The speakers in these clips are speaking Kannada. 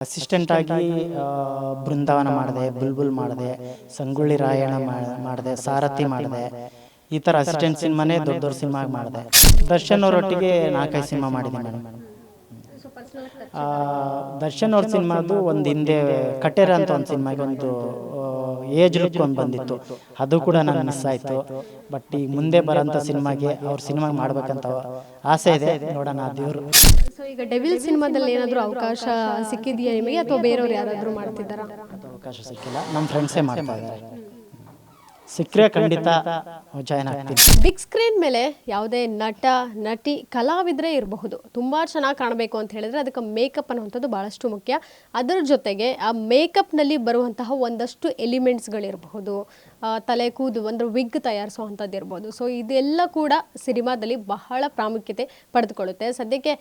ಅಸಿಸ್ಟೆಂಟ್ ಆಗಿ ಬೃಂದಾವನ ಮಾಡಿದೆ ಬುಲ್ಬುಲ್ ಮಾಡಿದೆ ಸಂಗೊಳ್ಳಿ ರಾಯಣ್ಣ ಮಾಡಿದೆ ಸಾರಥಿ ಮಾಡಿದೆ. ಈ ಥರ ಅಸಿಸ್ಟೆಂಟ್ ಸಿನಿಮಾನೇ ದೊಡ್ಡ ದೊಡ್ಡ ಸಿನಿಮಾ ಮಾಡಿದೆ. ದರ್ಶನ್ ಅವರೊಟ್ಟಿಗೆ ನಾಲ್ಕೈದು ಸಿನಿಮಾ ಮಾಡಿದೆ ಮೇಡಮ್. ಆ, ದರ್ಶನ್ ಅವ್ರ ಸಿನಿಮಾದು ಒಂದು ಹಿಂದೆ ಕಟೇರ ಅಂತ ಒಂದು ಸಿನಿಮಾಗೆ ಒಂದು ಏಜ್ ಲುಕ್ ಒಂದು ಬಂದಿತ್ತು. ಅದು ಕೂಡ ನಾನು ಮಿಸ್ ಆಯಿತು. ಬಟ್ ಈಗ ಮುಂದೆ ಬರೋಂಥ ಸಿನಿಮಾಗೆ ಅವ್ರ ಸಿನಿಮಾ ಮಾಡ್ಬೇಕಂತ ಆಸೆ ಇದೆ. ನೋಡೋಣ ದೇವರು. ಸೊ ಈಗ ಡೆವಿಲ್ ಸಿನಿಮಾದಲ್ಲಿ ಏನಾದರೂ ಅವಕಾಶ ಸಿಕ್ಕಿದೆಯಾ ನಿಮಗೆ? ಅಥವಾ ಬೇರೆಯವ್ರು ಯಾರಾದರೂ ಮಾಡ್ತಿದ್ದಾರಾ? ಅವಕಾಶ ಸಿಕ್ಕಿಲ್ಲ. ನಮ್ಮ ಫ್ರೆಂಡ್ಸೇ ಮಾಡ್ತಾ ಇದ್ದಾರೆ. ಸಿಕ್ಕರೆ ಖಂಡಿತ ಜಾಯ್ನ್ ಆಗ್ತೀನಿ. ಬಿಗ್ ಸ್ಕ್ರೀನ್ ಮೇಲೆ ಯಾವುದೇ ನಟ ನಟಿ ಕಲಾವಿದ್ರೆ ಇರಬಹುದು. ತುಂಬ ಚೆನ್ನಾಗಿ ಕಾಣಬೇಕು ಅಂತ ಹೇಳಿದ್ರೆ ಅದಕ್ಕೆ ಮೇಕಪ್ ಅನ್ನುವಂಥದ್ದು ಭಾಳಷ್ಟು ಮುಖ್ಯ. ಅದರ ಜೊತೆಗೆ ಆ ಮೇಕಪ್ನಲ್ಲಿ ಬರುವಂತಹ ಒಂದಷ್ಟು ಎಲಿಮೆಂಟ್ಸ್ಗಳಿರಬಹುದು ತಲೆ ಕೂದು ಅಂದರೆ ವಿಗ್ ತಯಾರಿಸುವಂಥದ್ದು ಇರ್ಬೋದು ಸೊ ಇದೆಲ್ಲ ಕೂಡ ಸಿನಿಮಾದಲ್ಲಿ ಬಹಳ ಪ್ರಾಮುಖ್ಯತೆ ಪಡೆದುಕೊಳ್ಳುತ್ತೆ. ಸದ್ಯಕ್ಕೆ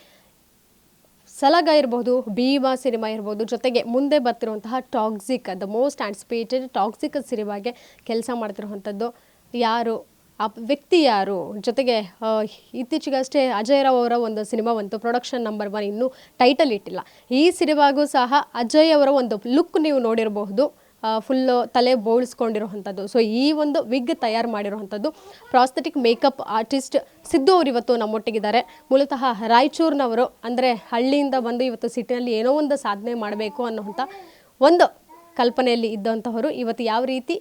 ಸಲಗ ಇರ್ಬೋದು ಭೀಮಾ ಸಿನಿಮಾ ಇರ್ಬೋದು ಜೊತೆಗೆ ಮುಂದೆ ಬರ್ತಿರುವಂತಹ Toxic the most anticipated Toxic ಸಿನಿಮಾಗೆ ಕೆಲಸ ಮಾಡ್ತಿರುವಂಥದ್ದು ಯಾರು? ಆ ವ್ಯಕ್ತಿ ಯಾರು? ಜೊತೆಗೆ ಇತ್ತೀಚೆಗಷ್ಟೇ ಅಜಯ್ ರಾವ್ ಅವರ ಒಂದು ಸಿನಿಮಾ ಬಂತು ಪ್ರೊಡಕ್ಷನ್ ನಂಬರ್ ಒನ್ ಇನ್ನೂ ಟೈಟಲ್ ಇಟ್ಟಿಲ್ಲ. ಈ ಸಿನಿಮಾಗೂ ಸಹ ಅಜಯ್ ಅವರ ಒಂದು ಲುಕ್ ನೀವು ನೋಡಿರಬಹುದು. ಫುಲ್ಲು ತಲೆ ಬೋಳಿಸ್ಕೊಂಡಿರುವಂಥದ್ದು. ಸೊ ಈ ಒಂದು ವಿಗ್ ತಯಾರು ಮಾಡಿರುವಂಥದ್ದು ಪ್ರಾಸ್ಥೆಟಿಕ್ ಮೇಕಪ್ ಆರ್ಟಿಸ್ಟ್ ಸಿದ್ದು ಅವರು ಇವತ್ತು ನಮ್ಮೊಟ್ಟಿಗಿದ್ದಾರೆ. ಮೂಲತಃ ರಾಯಚೂರಿನವರು, ಅಂದರೆ ಹಳ್ಳಿಯಿಂದ ಬಂದು ಇವತ್ತು ಸಿಟಿನಲ್ಲಿ ಏನೋ ಒಂದು ಸಾಧನೆ ಮಾಡಬೇಕು ಅನ್ನುವಂಥ ಒಂದು ಕಲ್ಪನೆಯಲ್ಲಿ ಇದ್ದಂಥವರು ಇವತ್ತು ಯಾವ ರೀತಿ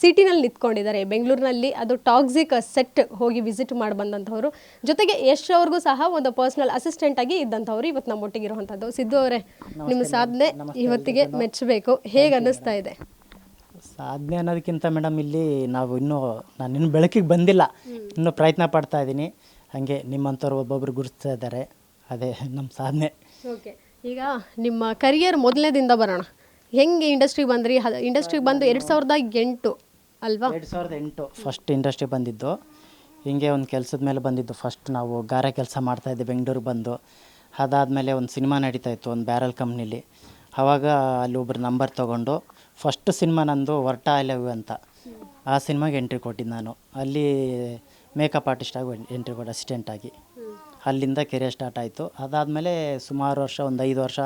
ಸಿಟಿನಲ್ಲಿ ನಿಂತ್ಕೊಂಡಿದ್ದಾರೆ. ಬೆಂಗಳೂರಿನಲ್ಲಿ ಅದು ಟಾಕ್ಸಿಕ್ ಸೆಟ್ ಹೋಗಿ ವಿಸಿಟ್ ಮಾಡಿ ಬಂದಂಥವ್ರು ಜೊತೆಗೆ ಯಶ್ ಅವ್ರಿಗೂ ಸಹ ಒಂದು ಪರ್ಸನಲ್ ಅಸಿಸ್ಟೆಂಟ್ ಆಗಿ ಇದ್ದಂಥವ್ರು ಇವತ್ತು ನಮ್ಮೊಟ್ಟಿಗೆ ಇರುವಂಥದ್ದು ಸಿದ್ದು ಅವರೇ ನಿಮ್ಮ ಸಾಧನೆ ಇವತ್ತಿಗೆ ಮೆಚ್ಚಬೇಕು. ಹೇಗೆ ಅನ್ನಿಸ್ತಾ ಇದೆ? ಸಾಧನೆ ಅನ್ನೋದಕ್ಕಿಂತ ಮೇಡಮ್ ಇಲ್ಲಿ ನಾವು ಇನ್ನೂ ನಾನು ಇನ್ನೂ ಬೆಳಕಿಗೆ ಬಂದಿಲ್ಲ. ಇನ್ನೂ ಪ್ರಯತ್ನ ಪಡ್ತಾ ಇದ್ದೀನಿ. ಹಾಗೆ ನಿಮ್ಮಂಥವ್ರು ಒಬ್ಬೊಬ್ರು ಗುರುತಿಸ್ತಾ ಇದ್ದಾರೆ. ಅದೇ ನಮ್ಮ ಸಾಧನೆ. ಓಕೆ. ಈಗ ನಿಮ್ಮ ಕರಿಯರ್ ಮೊದಲನೇದಿಂದ ಬರೋಣ. ಹೆಂಗೆ ಇಂಡಸ್ಟ್ರಿ ಬಂದ್ರಿ? ಇಂಡಸ್ಟ್ರಿ ಬಂದು ಎರಡು ಸಾವಿರದ ಎಂಟು ಅಲ್ವಾ? ಎರಡು ಸಾವಿರದ ಎಂಟು. ಫಸ್ಟ್ ಇಂಡಸ್ಟ್ರಿ ಬಂದಿದ್ದು. ಹಿಂಗೆ ಒಂದು ಕೆಲಸದ ಮೇಲೆ ಬಂದಿದ್ದು. ಫಸ್ಟ್ ನಾವು ಗಾರೆ ಕೆಲಸ ಮಾಡ್ತಾಯಿದ್ದೆ ಬೆಂಗಳೂರಿಗೆ ಬಂದು. ಅದಾದಮೇಲೆ ಒಂದು ಸಿನಿಮಾ ನಡೀತಾ ಇತ್ತು ಒಂದು ಬ್ಯಾರಲ್ ಕಂಪ್ನಿಲಿ. ಆವಾಗ ಅಲ್ಲಿ ಒಬ್ರು ನಂಬರ್ ತೊಗೊಂಡು ಫಸ್ಟ್ ಸಿನಿಮಾ ನಂದು ವರ್ಟ ಐ ಲವ್ ಯು ಅಂತ. ಆ ಸಿನಿಮಾಗೆ ಎಂಟ್ರಿ ಕೊಟ್ಟಿದ್ದು ನಾನು. ಅಲ್ಲಿ ಮೇಕಪ್ ಆರ್ಟಿಸ್ಟಾಗಿ ಎಂಟ್ರಿ ಕೊಟ್ಟು ಅಸಿಸ್ಟೆಂಟಾಗಿ ಅಲ್ಲಿಂದ ಕೆರಿಯರ್ ಸ್ಟಾರ್ಟ್ ಆಯಿತು. ಅದಾದಮೇಲೆ ಸುಮಾರು ವರ್ಷ ಒಂದು ಐದು ವರ್ಷ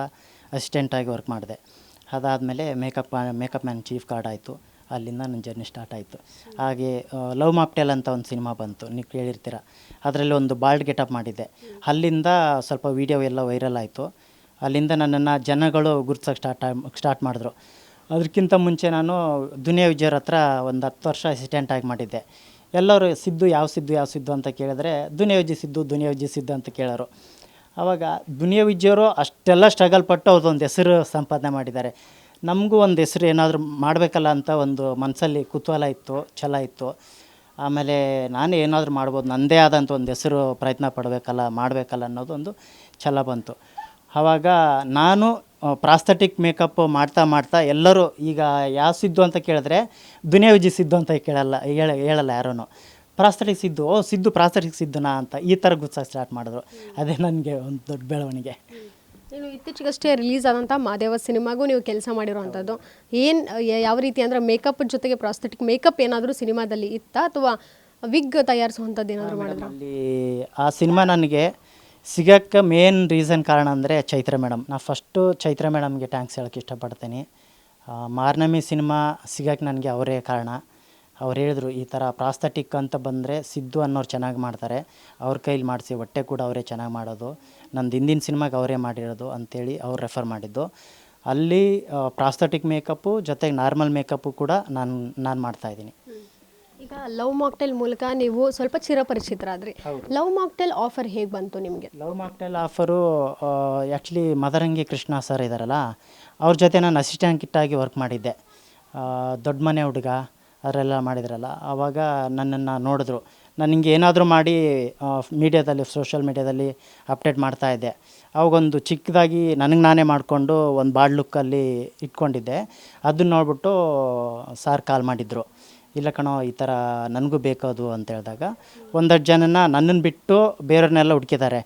ಅಸಿಸ್ಟೆಂಟಾಗಿ ವರ್ಕ್ ಮಾಡಿದೆ. ಅದಾದಮೇಲೆ makeup makeup man chief card ಆಯಿತು. ಅಲ್ಲಿಂದ ನನ್ನ ಜರ್ನಿ ಸ್ಟಾರ್ಟ್ ಆಯಿತು. ಹಾಗೆ ಲವ್ ಮಾಪ್ಟೆಲ್ ಅಂತ ಒಂದು ಸಿನಿಮಾ ಬಂತು. ನೀವು ಕೇಳಿರ್ತೀರ. ಅದರಲ್ಲಿ ಒಂದು ಬಾಲ್ಡ್ ಗೆಟಪ್ ಮಾಡಿದ್ದೆ. ಅಲ್ಲಿಂದ ಸ್ವಲ್ಪ ವೀಡಿಯೋ ಎಲ್ಲ ವೈರಲ್ ಆಯಿತು. ಅಲ್ಲಿಂದ ನನ್ನನ್ನು ಜನಗಳು ಗುರುತಿಸೋಕೆ ಸ್ಟಾರ್ಟ್ ಸ್ಟಾರ್ಟ್ ಮಾಡಿದ್ರು. ಅದಕ್ಕಿಂತ ಮುಂಚೆ ನಾನು ದುನಿಯಾ ವಿಜಯರ ಹತ್ರ ಒಂದು ಹತ್ತು ವರ್ಷ ಅಸಿಸ್ಟೆಂಟಾಗಿ ಮಾಡಿದ್ದೆ. ಎಲ್ಲರೂ ಸಿದ್ದು ಯಾವ ಸಿದ್ದು ಯಾವ ಸಿದ್ದು ಅಂತ ಕೇಳಿದ್ರೆ, ದುನಿಯಾ ವಿಜಯ್ ಸಿದ್ದು, ದುನಿಯಾ ವಿಜಯ್ ಸಿದ್ದು ಅಂತ ಕೇಳೋರು. ಆವಾಗ ದುನಿಯಾ ವಿಜಯವರು ಅಷ್ಟೆಲ್ಲ ಸ್ಟ್ರಗಲ್ ಪಟ್ಟು ಅವ್ರದ್ದೊಂದು ಹೆಸರು ಸಂಪಾದನೆ ಮಾಡಿದ್ದಾರೆ. ನಮಗೂ ಒಂದು ಹೆಸರು ಏನಾದರೂ ಮಾಡಬೇಕಲ್ಲ ಅಂತ ಒಂದು ಮನಸ್ಸಲ್ಲಿ ಕುತೂಹಲ ಇತ್ತು, ಛಲ ಇತ್ತು. ಆಮೇಲೆ ನಾನು ಏನಾದರೂ ಮಾಡ್ಬೋದು ನನ್ನದೇ ಆದಂಥ ಒಂದು ಹೆಸರು ಪ್ರಯತ್ನ ಪಡಬೇಕಲ್ಲ, ಮಾಡಬೇಕಲ್ಲ ಅನ್ನೋದೊಂದು ಛಲ ಬಂತು. ಆವಾಗ ನಾನು ಪ್ರಾಸ್ಥೆಟಿಕ್ ಮೇಕಪ್ ಮಾಡ್ತಾ ಮಾಡ್ತಾ ಎಲ್ಲರೂ ಈಗ ಯಾವ ಸಿದ್ದು ಅಂತ ಕೇಳಿದ್ರೆ ದುನಿಯಾ ವಿಜಯ್ ಸಿದ್ದು ಅಂತ ಕೇಳಲ್ಲ, ಹೇಳ, ಹೇಳಲ್ಲ ಯಾರೂ ಪ್ರಾಸ್ಥೆಟಿಕ್ ಸಿದ್ದು ಓ ಸಿದ್ದು ಪ್ರಾಸ್ಥೆಟಿಕ್ ಸಿದ್ದುನಾ ಅಂತ ಈ ಥರ ಗುರ್ಸೋಕೆ ಸ್ಟಾರ್ಟ್ ಮಾಡಿದ್ರು. ಅದೇ ನನಗೆ ಒಂದು ದೊಡ್ಡ ಬೆಳವಣಿಗೆ. ನೀವು ಇತ್ತೀಚೆಗಷ್ಟೇ ರಿಲೀಸ್ ಆದಂಥ ಮಾದೇವ ಸಿನಿಮಾಗೂ ನೀವು ಕೆಲಸ ಮಾಡಿರುವಂಥದ್ದು ಏನು ಯಾವ ರೀತಿ ಅಂದರೆ ಮೇಕಪ್ ಜೊತೆಗೆ ಪ್ರಾಸ್ಥೆಟಿಕ್ ಮೇಕಪ್ ಏನಾದರೂ ಸಿನಿಮಾದಲ್ಲಿ ಇತ್ತ ಅಥವಾ ವಿಗ್ ತಯಾರಿಸುವಂಥದ್ದು ಏನಾದರೂ ಮಾಡಿದ್ರು? ಅಲ್ಲಿ ಆ ಸಿನಿಮಾ ನನಗೆ ಸಿಗೋಕ್ಕೆ ಮೇನ್ ರೀಸನ್ ಕಾರಣ ಅಂದರೆ ಚೈತ್ರ ಮೇಡಮ್ ನಾ ಫಸ್ಟು ಚೈತ್ರ ಮೇಡಮ್ಗೆ ಟ್ಯಾಂಕ್ಸ್ ಹೇಳೋಕ್ಕೆ ಇಷ್ಟಪಡ್ತೀನಿ. ಮಾರ್ನಮಿ ಸಿನಿಮಾ ಸಿಗೋಕ್ಕೆ ನನಗೆ ಅವರೇ ಕಾರಣ. ಅವ್ರು ಹೇಳಿದ್ರು ಈ ಥರ ಪ್ರಾಸ್ತಟಿಕ್ ಅಂತ ಬಂದರೆ ಸಿದ್ದು ಅನ್ನೋರು ಚೆನ್ನಾಗಿ ಮಾಡ್ತಾರೆ. ಅವ್ರ ಕೈಲಿ ಮಾಡಿಸಿ ಹೊಟ್ಟೆ ಕೂಡ ಅವರೇ ಚೆನ್ನಾಗಿ ಮಾಡೋದು. ನಂದು ಹಿಂದಿನ ಸಿನಿಮಾಗೆ ಅವರೇ ಮಾಡಿರೋದು ಅಂಥೇಳಿ ಅವ್ರು ರೆಫರ್ ಮಾಡಿದ್ದು. ಅಲ್ಲಿ ಪ್ರಾಸ್ತಟಿಕ್ ಮೇಕಪ್ಪು ಜೊತೆಗೆ ನಾರ್ಮಲ್ ಮೇಕಪ್ಪು ಕೂಡ ನಾನು ನಾನು ಮಾಡ್ತಾಯಿದ್ದೀನಿ ಈಗ ಲವ್ ಮಾಕ್ಟೆಲ್ ಮೂಲಕ ನೀವು ಸ್ವಲ್ಪ ಚಿರಪರಿಚಿತರಾದ್ರಿ. ಲವ್ ಮಾಕ್ಟೆಲ್ ಆಫರ್ ಹೇಗೆ ಬಂತು ನಿಮಗೆ? Love mocktail offer actually Madarangi Krishna sir ಇದ್ದಾರಲ್ಲ ಅವ್ರ ಜೊತೆ ನಾನು ಅಸಿಸ್ಟೆಂಟ್ ಕಿಟ್ಟಾಗಿ ವರ್ಕ್ ಮಾಡಿದ್ದೆ. ದೊಡ್ಡ ಮನೆ ಹುಡುಗ. ಅವರೆಲ್ಲ ಮಾಡಿದ್ರಲ್ಲ ಆವಾಗ ನನ್ನನ್ನು ನೋಡಿದ್ರು. ನಾನು ಹಿಂಗೆ ಏನಾದರೂ ಮಾಡಿ ಮೀಡಿಯಾದಲ್ಲಿ, ಸೋಷಿಯಲ್ ಮೀಡ್ಯಾದಲ್ಲಿ ಅಪ್ಡೇಟ್ ಮಾಡ್ತಾ ಇದ್ದೆ. ಅವಾಗೊಂದು ಚಿಕ್ಕದಾಗಿ ನನಗೆ ನಾನೇ ಮಾಡಿಕೊಂಡು ಒಂದು ಬಾಡ್ ಲುಕ್ಕಲ್ಲಿ ಇಟ್ಕೊಂಡಿದ್ದೆ. ಅದನ್ನ ನೋಡಿಬಿಟ್ಟು ಸಾರ್ ಕಾಲ್ ಮಾಡಿದ್ರು. ಇಲ್ಲ ಕಣೋ, ಈ ಥರ ನನಗೂ ಬೇಕದು ಅಂತ ಹೇಳಿದಾಗ ಒಂದಷ್ಟು ಜನನ ನನ್ನನ್ನು ಬಿಟ್ಟು ಬೇರೆಯವ್ರನ್ನೆಲ್ಲ ಹುಡುಕಿದ್ದಾರೆ.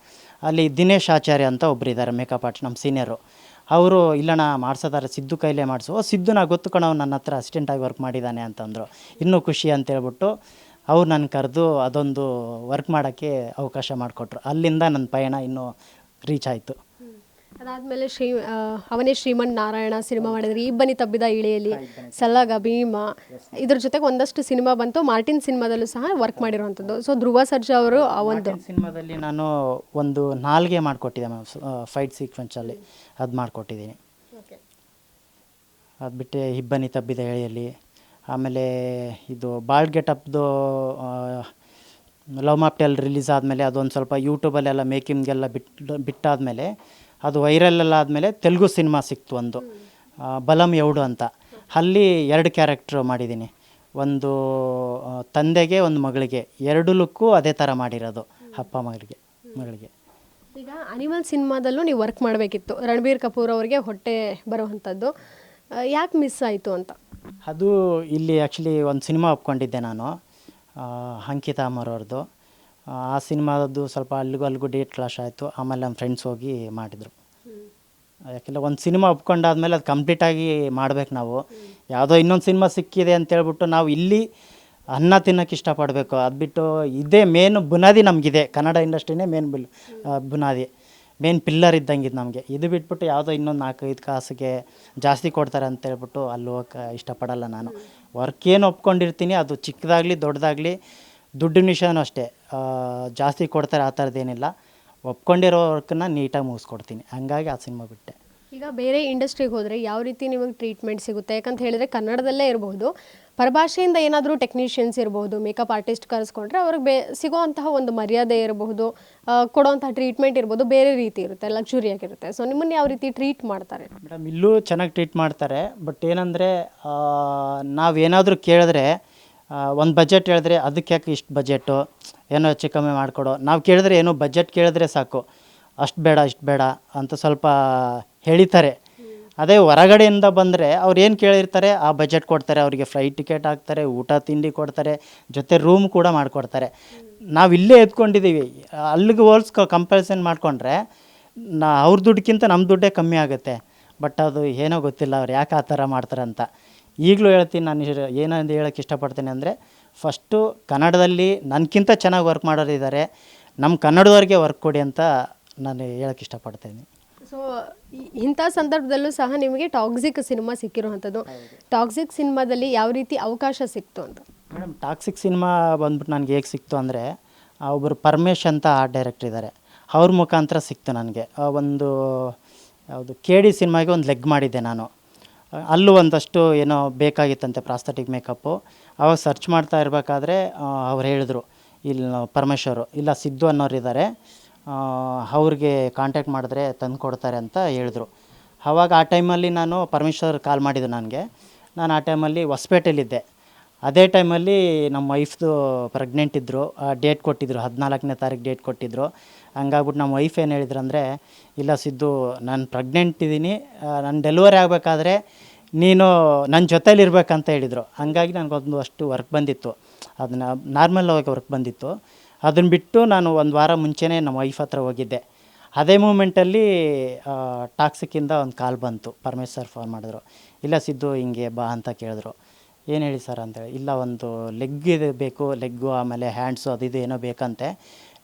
ಅಲ್ಲಿ ದಿನೇಶ್ ಆಚಾರ್ಯ ಅಂತ ಒಬ್ಬರಿದ್ದಾರೆ ಮೇಕಪ್ ಆರ್ಟ್ಸ್ ನಮ್ಮ ಸೀನಿಯರು. ಅವರು ಇಲ್ಲಣ್ಣ ಮಾಡ್ಸೋದಾರೆ ಸಿದ್ದು ಕೈಲೇ ಮಾಡಿಸು. ಓ, ಸಿದ್ದು ನಾ ಗೊತ್ತು ಕಣ ನನ್ನ ಹತ್ರ ಅಸಿಸ್ಟೆಂಟಾಗಿ ವರ್ಕ್ ಮಾಡಿದ್ದಾನೆ ಅಂತಂದರು. ಇನ್ನೂ ಖುಷಿ ಅಂತೇಳ್ಬಿಟ್ಟು ಅವ್ರು ನನ್ನ ಕರೆದು ಅದೊಂದು ವರ್ಕ್ ಮಾಡೋಕ್ಕೆ ಅವಕಾಶ ಮಾಡಿಕೊಟ್ರು. ಅಲ್ಲಿಂದ ನನ್ನ ಪಯಣ ಇನ್ನೂ ರೀಚ್ ಆಯಿತು. ಅದಾದಮೇಲೆ ಶ್ರೀ ಆ, ಅವನೇ ಶ್ರೀಮನ್ ನಾರಾಯಣ ಸಿನಿಮಾ ಮಾಡಿದ್ರಿ. ಇಬ್ಬನಿ ತಬ್ಬಿದ ಇಳಿಯಲ್ಲಿ ಸಲಗ ಭೀಮ ಇದ್ರ ಜೊತೆಗೆ ಒಂದಷ್ಟು ಸಿನಿಮಾ ಬಂತು. ಮಾರ್ಟಿನ್ ಸಿನಿಮಾದಲ್ಲೂ ಸಹ ವರ್ಕ್ ಮಾಡಿರುವಂಥದ್ದು. ಸೊ ಧ್ರುವ ಸರ್ಜಾ ಅವರು ಆ ಒಂದು ಸಿನಿಮಾದಲ್ಲಿ ನಾನು ಒಂದು ನಾಲ್ಗೆ ಮಾಡಿಕೊಟ್ಟಿದ್ದೆ ಮ್ಯಾಮ್ ಫೈಟ್ ಸೀಕ್ವೆನ್ಸಲ್ಲಿ ಅದು ಮಾಡಿಕೊಟ್ಟಿದ್ದೀನಿ. ಅದು ಬಿಟ್ಟರೆ ಹಿಬ್ಬನಿ ತಬ್ಬಿದ ಹೇಳಿಯಲ್ಲಿ ಆಮೇಲೆ ಇದು ಬಾಲ್ಡ್ ಗೆಟಪ್ದು ಲವ್ ಮಾಪ್ಟೆಲ್ ರಿಲೀಸ್ ಆದಮೇಲೆ ಅದೊಂದು ಸ್ವಲ್ಪ ಯೂಟ್ಯೂಬಲ್ಲೆಲ್ಲ ಮೇಕಿಂಗ್ಗೆಲ್ಲ ಬಿಟ್ಟು ಬಿಟ್ಟಾದಮೇಲೆ ಅದು ವೈರಲ್ ವೈರಲ್ಲೆಲ್ಲ ಆದಮೇಲೆ ತೆಲುಗು ಸಿನಿಮಾ ಸಿಕ್ತು ಒಂದು. ಬಲಂ ಎೌಡು ಅಂತ. ಅಲ್ಲಿ ಎರಡು ಕ್ಯಾರೆಕ್ಟ್ರ್ ಮಾಡಿದ್ದೀನಿ. ಒಂದು ತಂದೆಗೆ ಒಂದು ಮಗಳಿಗೆ. ಎರಡು ಲುಕ್ಕು ಅದೇ ಥರ ಮಾಡಿರೋದು ಅಪ್ಪ ಮಗಳಿಗೆ ಮಗಳಿಗೆ. ಈಗ ಅನಿಮಲ್ ಸಿನಿಮಾದಲ್ಲೂ ನೀವು ವರ್ಕ್ ಮಾಡಬೇಕಿತ್ತು. ರಣಬೀರ್ ಕಪೂರ್ ಅವರಿಗೆ ಹೊಟ್ಟೆ ಬರುವಂಥದ್ದು. ಯಾಕೆ ಮಿಸ್ ಆಯಿತು ಅಂತ? ಅದು ಇಲ್ಲಿ ಆ್ಯಕ್ಚುಲಿ ಒಂದು ಸಿನಿಮಾ ಒಪ್ಕೊಂಡಿದ್ದೆ ನಾನು. ಅಂಕಿತಾ ಅಮರ್ ಅವ್ರದ್ದು ಆ, ಸಿನಿಮಾದದ್ದು ಸ್ವಲ್ಪ ಅಲ್ಲಿಗೂ ಅಲ್ಲಿಗೂ ಡೇಟ್ ಕ್ಲಾಶ್ ಆಯಿತು. ಆಮೇಲೆ ನಮ್ಮ ಫ್ರೆಂಡ್ಸ್ ಹೋಗಿ ಮಾಡಿದರು. ಯಾಕೆಲ್ಲ ಒಂದು ಸಿನಿಮಾ ಒಪ್ಕೊಂಡಾದ್ಮೇಲೆ ಅದು ಕಂಪ್ಲೀಟಾಗಿ ಮಾಡ್ಬೇಕು ನಾವು. ಯಾವುದೋ ಇನ್ನೊಂದು ಸಿನಿಮಾ ಸಿಕ್ಕಿದೆ ಅಂತೇಳ್ಬಿಟ್ಟು ನಾವು ಇಲ್ಲಿ ಅನ್ನ ತಿನ್ನೋಕೆ ಇಷ್ಟಪಡಬೇಕು. ಅದು ಬಿಟ್ಟು ಇದೇ ಮೇನ್ ಬುನಾದಿ ನಮಗಿದೆ. ಕನ್ನಡ ಇಂಡಸ್ಟ್ರಿನೇ ಮೇನ್ ಬಿಲ್ ಬುನಾದಿ. ಮೇನ್ ಪಿಲ್ಲರ್ ಇದ್ದಂಗೆ ಇದು ನಮಗೆ. ಇದು ಬಿಟ್ಬಿಟ್ಟು ಯಾವುದೋ ಇನ್ನೊಂದು ನಾಲ್ಕೈದು ಕಾಸಿಗೆ ಜಾಸ್ತಿ ಕೊಡ್ತಾರೆ ಅಂತ ಹೇಳ್ಬಿಟ್ಟು ಅಲ್ಲಿ ಹೋಗಕ್ಕೆ ಇಷ್ಟಪಡಲ್ಲ ನಾನು. ವರ್ಕ್ ಏನು ಒಪ್ಕೊಂಡಿರ್ತೀನಿ ಅದು ಚಿಕ್ಕದಾಗಲಿ ದೊಡ್ಡದಾಗಲಿ ದುಡ್ಡಿನ ವಿಷಯನೂ ಅಷ್ಟೇ. ಜಾಸ್ತಿ ಕೊಡ್ತಾರೆ ಆ ಥರದ್ದೇನಿಲ್ಲ ಒಪ್ಕೊಂಡಿರೋ ವರ್ಕನ್ನ ನೀಟಾಗಿ ಮುಗಿಸ್ಕೊಡ್ತೀನಿ. ಹಂಗಾಗಿ ಆ ಸಿನಿಮಾ ಬಿಟ್ಟೆ. ಈಗ ಬೇರೆ ಇಂಡಸ್ಟ್ರಿಗೆ ಹೋದರೆ ಯಾವ ರೀತಿ ನಿಮಗೆ ಟ್ರೀಟ್ಮೆಂಟ್ ಸಿಗುತ್ತೆ? ಯಾಕಂತ ಹೇಳಿದ್ರೆ ಕನ್ನಡದಲ್ಲೇ ಇರಬಹುದು ಪರಭಾಷೆಯಿಂದ ಏನಾದರೂ ಟೆಕ್ನಿಷಿಯನ್ಸ್ ಇರಬಹುದು ಮೇಕಪ್ ಆರ್ಟಿಸ್ಟ್ ಕರೆಸ್ಕೊಂಡ್ರೆ ಅವ್ರಿಗೆ ಬೇ ಸಿಗೋವಂತಹ ಒಂದು ಮರ್ಯಾದೆ ಇರಬಹುದು ಕೊಡುವಂತಹ ಟ್ರೀಟ್ಮೆಂಟ್ ಇರ್ಬೋದು ಬೇರೆ ರೀತಿ ಇರುತ್ತೆ ಲಕ್ಸುರಿ ಆಗಿರುತ್ತೆ ಸೊ ನಿಮ್ಮನ್ನು ಯಾವ ರೀತಿ ಟ್ರೀಟ್ ಮಾಡ್ತಾರೆ? ಮೇಡಮ್ ಇಲ್ಲೂ ಚೆನ್ನಾಗಿ ಟ್ರೀಟ್ ಮಾಡ್ತಾರೆ. ಬಟ್ ಏನಂದರೆ ನಾವೇನಾದರೂ ಕೇಳಿದ್ರೆ ಒಂದು ಬಜೆಟ್ ಹೇಳಿದ್ರೆ ಅದಕ್ಕೆ ಯಾಕೆ ಇಷ್ಟು ಬಜೆಟು ಏನೋ ಹೆಚ್ಚು ಕಮ್ಮಿ ಮಾಡಿಕೊಡು. ನಾವು ಕೇಳಿದ್ರೆ ಏನೋ ಬಜೆಟ್ ಕೇಳಿದ್ರೆ ಸಾಕು. ಅಷ್ಟು ಬೇಡ, ಇಷ್ಟು ಬೇಡ ಅಂತ ಸ್ವಲ್ಪ ಹೇಳಿತಾರೆ. ಅದೇ ಹೊರಗಡೆಯಿಂದ ಬಂದರೆ ಅವ್ರು ಏನು ಕೇಳಿರ್ತಾರೆ, ಆ ಬಜೆಟ್ ಕೊಡ್ತಾರೆ. ಅವರಿಗೆ ಫ್ಲೈಟ್ ಟಿಕೆಟ್ ಹಾಕ್ತಾರೆ, ಊಟ, ತಿಂಡಿ ಕೊಡ್ತಾರೆ, ಜೊತೆ ರೂಮ್ ಕೂಡ ಮಾಡಿಕೊಡ್ತಾರೆ. ನಾವು ಇಲ್ಲೇ ಎತ್ಕೊಂಡಿದ್ದೀವಿ ಅಲ್ಲಿಗೆ ಹೋಲ್ಸ್ಕೊ ಕಂಪ್ಯಾರಿಸನ್ ಮಾಡಿಕೊಂಡ್ರೆ, ನಾ, ಅವ್ರ ದುಡ್ಡಿಗಿಂತ ನಮ್ಮ ದುಡ್ಡೇ ಕಮ್ಮಿ ಆಗುತ್ತೆ. ಬಟ್ ಅದು ಏನೋ ಗೊತ್ತಿಲ್ಲ ಅವ್ರು ಯಾಕೆ ಆ ಥರ ಮಾಡ್ತಾರೆ ಅಂತ ಈಗಲೂ ಹೇಳ್ತೀನಿ ನಾನು ಏನಂದು ಹೇಳೋಕ್ಕೆ ಇಷ್ಟಪಡ್ತೀನಿ ಅಂದರೆ ಫಸ್ಟು ಕನ್ನಡದಲ್ಲಿ ನನಗಿಂತ ಚೆನ್ನಾಗಿ ವರ್ಕ್ ಮಾಡೋರು ಇದ್ದಾರೆ ನಮ್ಮ ಕನ್ನಡದವ್ರಿಗೆ ವರ್ಕ್ ಕೊಡಿ ಅಂತ ನಾನು ಹೇಳೋಕ್ಕೆ ಇಷ್ಟಪಡ್ತೀನಿ. ಸೊ ಇಂಥ ಸಂದರ್ಭದಲ್ಲೂ ಸಹ ನಿಮಗೆ ಟಾಕ್ಸಿಕ್ ಸಿನಿಮಾ ಸಿಕ್ಕಿರುವಂಥದ್ದು. ಟಾಕ್ಸಿಕ್ ಸಿನಿಮಾದಲ್ಲಿ ಯಾವ ರೀತಿ ಅವಕಾಶ ಸಿಕ್ತು ಅಂತ? ಮೇಡಮ್ ಟಾಕ್ಸಿಕ್ ಸಿನಿಮಾ ಬಂದ್ಬಿಟ್ಟು ನನಗೆ ಹೇಗೆ ಸಿಕ್ತು ಅಂದರೆ ಒಬ್ಬರು ಪರಮೇಶ್ ಅಂತ ಆ ಡೈರೆಕ್ಟರ್ ಇದ್ದಾರೆ ಅವ್ರ ಮುಖಾಂತರ ಸಿಕ್ತು ನನಗೆ. ಒಂದು ಯಾವುದು ಕೆ ಡಿ ಸಿನಿಮಾಗೆ ಒಂದು ಲೆಗ್ ಮಾಡಿದ್ದೆ ನಾನು. ಅಲ್ಲೂ ಒಂದಷ್ಟು ಏನೋ ಬೇಕಾಗಿತ್ತಂತೆ ಪ್ರಾಸ್ಥೆಟಿಕ್ ಮೇಕಪ್ಪು. ಆವಾಗ ಸರ್ಚ್ ಮಾಡ್ತಾ ಇರಬೇಕಾದ್ರೆ ಅವ್ರು ಹೇಳಿದ್ರು, ಇಲ್ಲಿ ಪರಮೇಶ್ವರು, ಇಲ್ಲ ಸಿದ್ದು ಅನ್ನೋರು ಇದ್ದಾರೆ ಅವ್ರಿಗೆ ಕಾಂಟ್ಯಾಕ್ಟ್ ಮಾಡಿದ್ರೆ ತಂದು ಕೊಡ್ತಾರೆ ಅಂತ ಹೇಳಿದ್ರು. ಆವಾಗ ಆ ಟೈಮಲ್ಲಿ ನಾನು ಪರಮೇಶ್ವರ್ ಕಾಲ್ ಮಾಡಿದ್ದು ನನಗೆ. ನಾನು ಆ ಟೈಮಲ್ಲಿ ಹೊಸಪೇಟೆಯಲ್ಲಿದ್ದೆ. ಅದೇ ಟೈಮಲ್ಲಿ ನಮ್ಮ ವೈಫ್ದು ಪ್ರೆಗ್ನೆಂಟ್ ಇದ್ದರು ಡೇಟ್ ಕೊಟ್ಟಿದ್ರು. ಹದಿನಾಲ್ಕನೇ ತಾರೀಕು ಡೇಟ್ ಕೊಟ್ಟಿದ್ದರು ಹಂಗಾಗ್ಬಿಟ್ಟು ನಮ್ಮ ವೈಫ್ ಏನು ಹೇಳಿದ್ರು ಅಂದರೆ ಇಲ್ಲ ಸಿದ್ದು, ನಾನು ಪ್ರೆಗ್ನೆಂಟ್ ಇದ್ದೀನಿ. ನಾನು ಡೆಲಿವರಿ ಆಗಬೇಕಾದ್ರೆ ನೀನು ನನ್ನ ಜೊತೇಲಿ ಇರಬೇಕಂತ ಹೇಳಿದರು. ಹಂಗಾಗಿ ನನಗೊಂದು ಅಷ್ಟು ವರ್ಕ್ ಬಂದಿತ್ತು. ಅದನ್ನ ನಾರ್ಮಲ್ ಆಗಿ ವರ್ಕ್ ಬಂದಿತ್ತು. ಅದನ್ನು ಬಿಟ್ಟು ನಾನು ಒಂದು ವಾರ ಮುಂಚೆನೇ ನಮ್ಮ ವೈಫ್ ಹತ್ರ ಹೋಗಿದ್ದೆ. ಅದೇ ಮೂಮೆಂಟಲ್ಲಿ ಟಾಕ್ಸಿಕ್ಕಿಂದ ಒಂದು ಕಾಲ್ ಬಂತು. ಪರಮೇಶ್ ಸರ್ ಫೋನ್ ಮಾಡಿದ್ರು. ಇಲ್ಲ ಸಿದ್ದು, ಹಿಂಗೆ ಬಾ ಅಂತ ಕೇಳಿದ್ರು. ಏನು ಹೇಳಿ ಸರ್ ಅಂತೇಳಿ ಇಲ್ಲ ಒಂದು ಲೆಗ್ ಇದು ಬೇಕು ಲೆಗ್ಗು ಆಮೇಲೆ ಹ್ಯಾಂಡ್ಸು ಅದು ಇದು ಏನೋ ಬೇಕಂತೆ.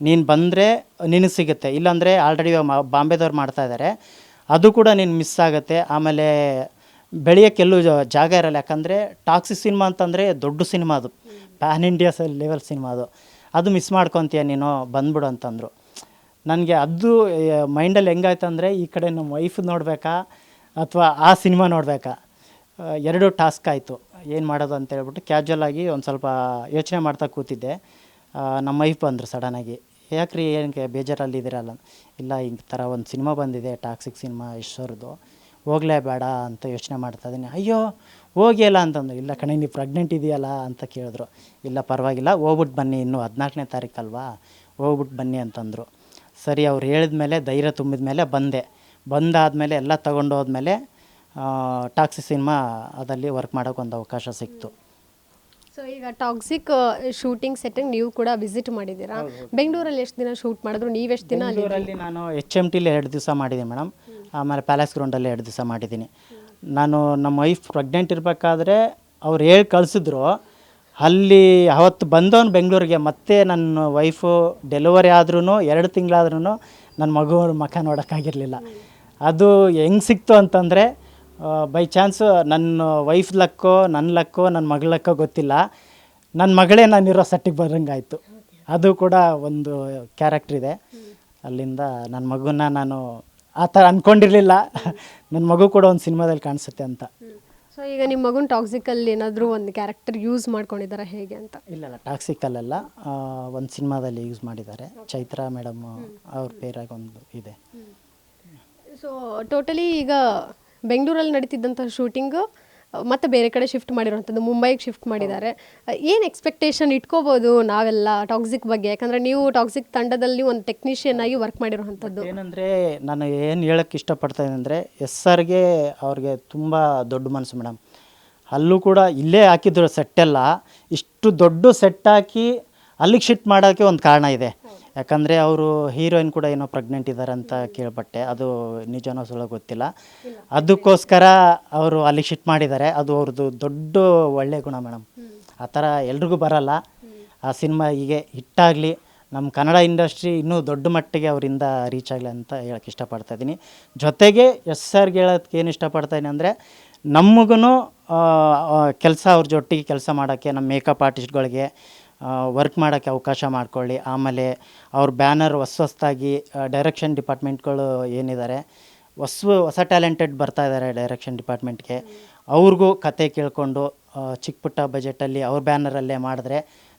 ನೀನು ಬಂದರೆ ನಿನಗೆ ಸಿಗುತ್ತೆ. ಇಲ್ಲಾಂದರೆ ಆಲ್ರೆಡಿ ಬಾಂಬೆದವ್ರು ಮಾಡ್ತಾ ಇದ್ದಾರೆ ಅದು ಕೂಡ ನೀನು ಮಿಸ್ ಆಗುತ್ತೆ. ಆಮೇಲೆ ಬೆಳೆಯೋಕ್ಕೆಲ್ಲೂ ಎಲ್ಲೂ ಜಾಗ ಇರಲ್ಲ. ಯಾಕಂದರೆ ಟಾಕ್ಸಿ ಸಿನಿಮಾ ಅಂತಂದರೆ ದೊಡ್ಡ ಸಿನಿಮಾ ಅದು. ಪ್ಯಾನ್ ಇಂಡಿಯಾ ಲೆವೆಲ್ ಸಿನಿಮಾ ಅದು. ಅದು ಮಿಸ್ ಮಾಡ್ಕೊತೀಯ ನೀನು, ಬಂದ್ಬಿಡು ಅಂತಂದರು. ನನಗೆ ಅದು ಮೈಂಡಲ್ಲಿ ಹೆಂಗಾಯ್ತು ಅಂದರೆ ಈ ಕಡೆ ನಮ್ಮ ವೈಫ್ ನೋಡಬೇಕಾ, ಅಥವಾ ಆ ಸಿನಿಮಾ ನೋಡಬೇಕಾ? ಎರಡು ಟಾಸ್ಕ್ ಆಯಿತು. ಏನು ಮಾಡೋದು ಅಂತ ಹೇಳ್ಬಿಟ್ಟು ಕ್ಯಾಜುವಲ್ ಆಗಿ ಒಂದು ಸ್ವಲ್ಪ ಯೋಚನೆ ಮಾಡ್ತಾ ಕೂತಿದ್ದೆ. ನಮ್ಮ ವೈಫ್ ಬಂದರು ಸಡನ್ನಾಗಿ ಯಾಕ್ರಿ ಏನಕ್ಕೆ ಬೇಜಾರಲ್ಲಿ ಇದ್ದೀರಲ್ಲ ಇಲ್ಲ, ಈ ಥರ ಒಂದು ಸಿನಿಮಾ ಬಂದಿದೆ ಟಾಕ್ಸಿಕ್ ಸಿನಿಮಾ ಯಶ್ವರ್ದು ಹೋಗಲೇ ಬೇಡ ಅಂತ ಯೋಚನೆ ಮಾಡ್ತಾ ಇದ್ದೀನಿ. ಅಯ್ಯೋ ಹೋಗಿಯಲ್ಲ ಅಂತಂದ್ರು. ಇಲ್ಲ ಕಣೆ, ನೀವು ಪ್ರೆಗ್ನೆಂಟ್ ಇದೆಯಲ್ಲ ಅಂತ ಕೇಳಿದ್ರು. ಇಲ್ಲ, ಪರವಾಗಿಲ್ಲ ಹೋಗ್ಬಿಟ್ಟು ಬನ್ನಿ, ಇನ್ನೂ ಹದಿನಾಲ್ಕನೇ ತಾರೀಕಲ್ವಾ? ಹೋಗ್ಬಿಟ್ಟು ಬನ್ನಿ ಅಂತಂದರು. ಸರಿ, ಅವ್ರು ಹೇಳಿದ ಮೇಲೆ ಧೈರ್ಯ ತುಂಬಿದ ಮೇಲೆ ಬಂದೆ. ಬಂದಾದಮೇಲೆ ಎಲ್ಲ ತೊಗೊಂಡೋದ್ಮೇಲೆ ಟಾಕ್ಸಿ ಸಿನಿಮಾ ಅದಲ್ಲಿ ವರ್ಕ್ ಮಾಡೋಕೆ ಒಂದು ಅವಕಾಶ ಸಿಕ್ತು. ಸೊ ಈಗ ಟಾಕ್ಸಿಕ್ ಶೂಟಿಂಗ್ ಸೆಟ್ಟಿಂಗ್ ನೀವು ಕೂಡ ವಿಸಿಟ್ ಮಾಡಿದ್ದೀರಾ? ಬೆಂಗಳೂರಲ್ಲಿ ಎಷ್ಟು ದಿನ ಶೂಟ್ ಮಾಡಿದ್ರು? ನೀವು ಎಷ್ಟು ದಿನ ಅಲ್ಲಿ ಬೆಂಗಳೂರಲ್ಲಿ ನಾನು ಎಚ್ ಎಂ ಟಿಲಿ ಎರಡು ದಿವಸ ಮಾಡಿದ್ದೀನಿ ಮೇಡಮ್ ಆಮೇಲೆ ಪ್ಯಾಲೇಸ್ ಗ್ರೌಂಡಲ್ಲಿ ಎರಡು ದಿವಸ ಮಾಡಿದ್ದೀನಿ. ನಾನು ನಮ್ಮ ವೈಫ್ ಪ್ರೆಗ್ನೆಂಟ್ ಇರಬೇಕಾದ್ರೆ ಅವ್ರು ಹೇಳಿ ಕಳಿಸಿದ್ರು ಅಲ್ಲಿ ಅವತ್ತು ಬಂದವನು ಬೆಂಗಳೂರಿಗೆ ಮತ್ತೆ ನನ್ನ ವೈಫು ಡೆಲಿವರಿ ಆದ್ರೂ ಎರಡು ತಿಂಗಳಾದ್ರೂ ನನ್ನ ಮಗುವ್ರ ಮಖ ನೋಡೋಕ್ಕಾಗಿರಲಿಲ್ಲ. ಅದು ಹೆಂಗೆ ಸಿಕ್ತು ಅಂತಂದರೆ ಬೈ ಚಾನ್ಸ್ ನನ್ನ ವೈಫ್ ಲಕ್ಕೋ ನನ್ನ ಲಕ್ಕೋ ನನ್ನ ಮಗಳ ಲಕ್ಕೋ ಗೊತ್ತಿಲ್ಲ. ನನ್ನ ಮಗಳೇ ನಾನಿರೋ ಸಟ್ಟಿಗೆ ಬರೋಂಗಾಯ್ತು ಅದು ಕೂಡ ಒಂದು ಕ್ಯಾರೆಕ್ಟ್ರ್ ಇದೆ. ಅಲ್ಲಿಂದ ನನ್ನ ಮಗುನ ನಾನು ಆ ಥರ ಅಂದ್ಕೊಂಡಿರಲಿಲ್ಲ ನನ್ನ ಮಗು ಕೂಡ ಒಂದು ಸಿನಿಮಾದಲ್ಲಿ ಕಾಣಿಸುತ್ತೆ ಅಂತ. ಸೊ ಈಗ ನಿಮ್ಮ ಮಗುನ ಟಾಕ್ಸಿಕಲ್ಲಿ ಏನಾದರೂ ಒಂದು ಕ್ಯಾರೆಕ್ಟರ್ ಯೂಸ್ ಮಾಡ್ಕೊಂಡಿದ್ದಾರೆ ಹೇಗೆ ಅಂತ? ಇಲ್ಲ ಇಲ್ಲ ಟಾಕ್ಸಿಕಲ್ಲೆಲ್ಲ ಒಂದು ಸಿನಿಮಾದಲ್ಲಿ ಯೂಸ್ ಮಾಡಿದ್ದಾರೆ. ಚೈತ್ರಾ ಮೇಡಮ್ ಅವ್ರ ಪೇರಾಗಿ ಒಂದು ಇದೆ. ಸೊ ಟೋಟಲಿ ಈಗ ಬೆಂಗಳೂರಲ್ಲಿ ನಡೀತಿದ್ದಂಥ ಶೂಟಿಂಗು ಮತ್ತೆ ಬೇರೆ ಕಡೆ ಶಿಫ್ಟ್ ಮಾಡಿರುವಂಥದ್ದು, ಮುಂಬೈಗೆ ಶಿಫ್ಟ್ ಮಾಡಿದ್ದಾರೆ. ಏನು ಎಕ್ಸ್ಪೆಕ್ಟೇಷನ್ ಇಟ್ಕೋಬೋದು ನಾವೆಲ್ಲ ಟಾಕ್ಸಿಕ್ ಬಗ್ಗೆ? ಯಾಕಂದರೆ ನೀವು ಟಾಕ್ಸಿಕ್ ತಂಡದಲ್ಲಿ ಒಂದು ಟೆಕ್ನಿಷಿಯನ್ ಆಗಿ ವರ್ಕ್ ಮಾಡಿರುವಂಥದ್ದು. ಏನಂದರೆ, ನಾನು ಏನು ಹೇಳಕ್ಕೆ ಇಷ್ಟಪಡ್ತಾ ಅಂದರೆ ಎಸ್ ಆರ್ಗೆ ಅವ್ರಿಗೆ ತುಂಬ ದೊಡ್ಡ ಮನಸ್ಸು ಮೇಡಮ್. ಅಲ್ಲೂ ಕೂಡ ಇಲ್ಲೇ ಹಾಕಿದ್ರು ಸೆಟ್ಟೆಲ್ಲ ಇಷ್ಟು ದೊಡ್ಡ ಸೆಟ್ ಹಾಕಿ, ಅಲ್ಲಿಗೆ ಶಿಫ್ಟ್ ಮಾಡೋಕ್ಕೆ ಒಂದು ಕಾರಣ ಇದೆ. ಯಾಕಂದರೆ ಅವರು ಹೀರೋಯಿನ್ ಕೂಡ ಏನೋ ಪ್ರೆಗ್ನೆಂಟ್ ಇದ್ದಾರೆ ಅಂತ ಕೇಳ್ಪಟ್ಟೆ. ಅದು ನಿಜನೋ ಸುಳ್ಳು ಗೊತ್ತಿಲ್ಲ. ಅದಕ್ಕೋಸ್ಕರ ಅವರು ಅಲ್ಲಿ ಶಿಫ್ಟ್ ಮಾಡಿದ್ದಾರೆ. ಅದು ಅವ್ರದ್ದು ದೊಡ್ಡ ಒಳ್ಳೆಯ ಗುಣ ಮೇಡಮ್ ಆ ಥರ ಎಲ್ರಿಗೂ ಬರಲ್ಲ. ಆ ಸಿನಿಮಾ ಹೀಗೆ ಹಿಟ್ಟಾಗಲಿ ನಮ್ಮ ಕನ್ನಡ ಇಂಡಸ್ಟ್ರಿ ಇನ್ನೂ ದೊಡ್ಡ ಮಟ್ಟಿಗೆ ಅವರಿಂದ ರೀಚ್ ಆಗಲಿ ಅಂತ ಹೇಳಕ್ಕೆ ಇಷ್ಟಪಡ್ತಾ ಇದ್ದೀನಿ. ಜೊತೆಗೆ ಎಸ್ ಸರ್ಗೆ ಹೇಳೋದಕ್ಕೆ ಏನು ಇಷ್ಟಪಡ್ತಾ ಇದ್ದೀನಿ ಅಂದರೆ ನಮಗೂ ಕೆಲಸ ಅವ್ರ ಜೊಟ್ಟಿಗೆ ಕೆಲಸ ಮಾಡೋಕ್ಕೆ ನಮ್ಮ ಮೇಕಪ್ ಆರ್ಟಿಸ್ಟ್ಗಳಿಗೆ ವರ್ಕ್ ಮಾಡೋಕ್ಕೆ ಅವಕಾಶ ಮಾಡಿಕೊಳ್ಳಿ. ಆಮೇಲೆ ಅವ್ರ ಬ್ಯಾನರ್ ಹೊಸ ಹೊಸದಾಗಿ ಡೈರೆಕ್ಷನ್ ಡಿಪಾರ್ಟ್ಮೆಂಟ್ಗಳು ಏನಿದ್ದಾರೆ ಹೊಸ ಹೊಸ ಟ್ಯಾಲೆಂಟೆಡ್ ಬರ್ತಾ ಇದ್ದಾರೆ ಡೈರೆಕ್ಷನ್ ಡಿಪಾರ್ಟ್ಮೆಂಟ್ಗೆ ಅವ್ರಿಗೂ ಕತೆ ಕೇಳಿಕೊಂಡು ಚಿಕ್ಕ ಪುಟ್ಟ ಬಜೆಟಲ್ಲಿ ಅವ್ರ ಬ್ಯಾನರಲ್ಲೇ ಮಾಡಿದ್ರೆ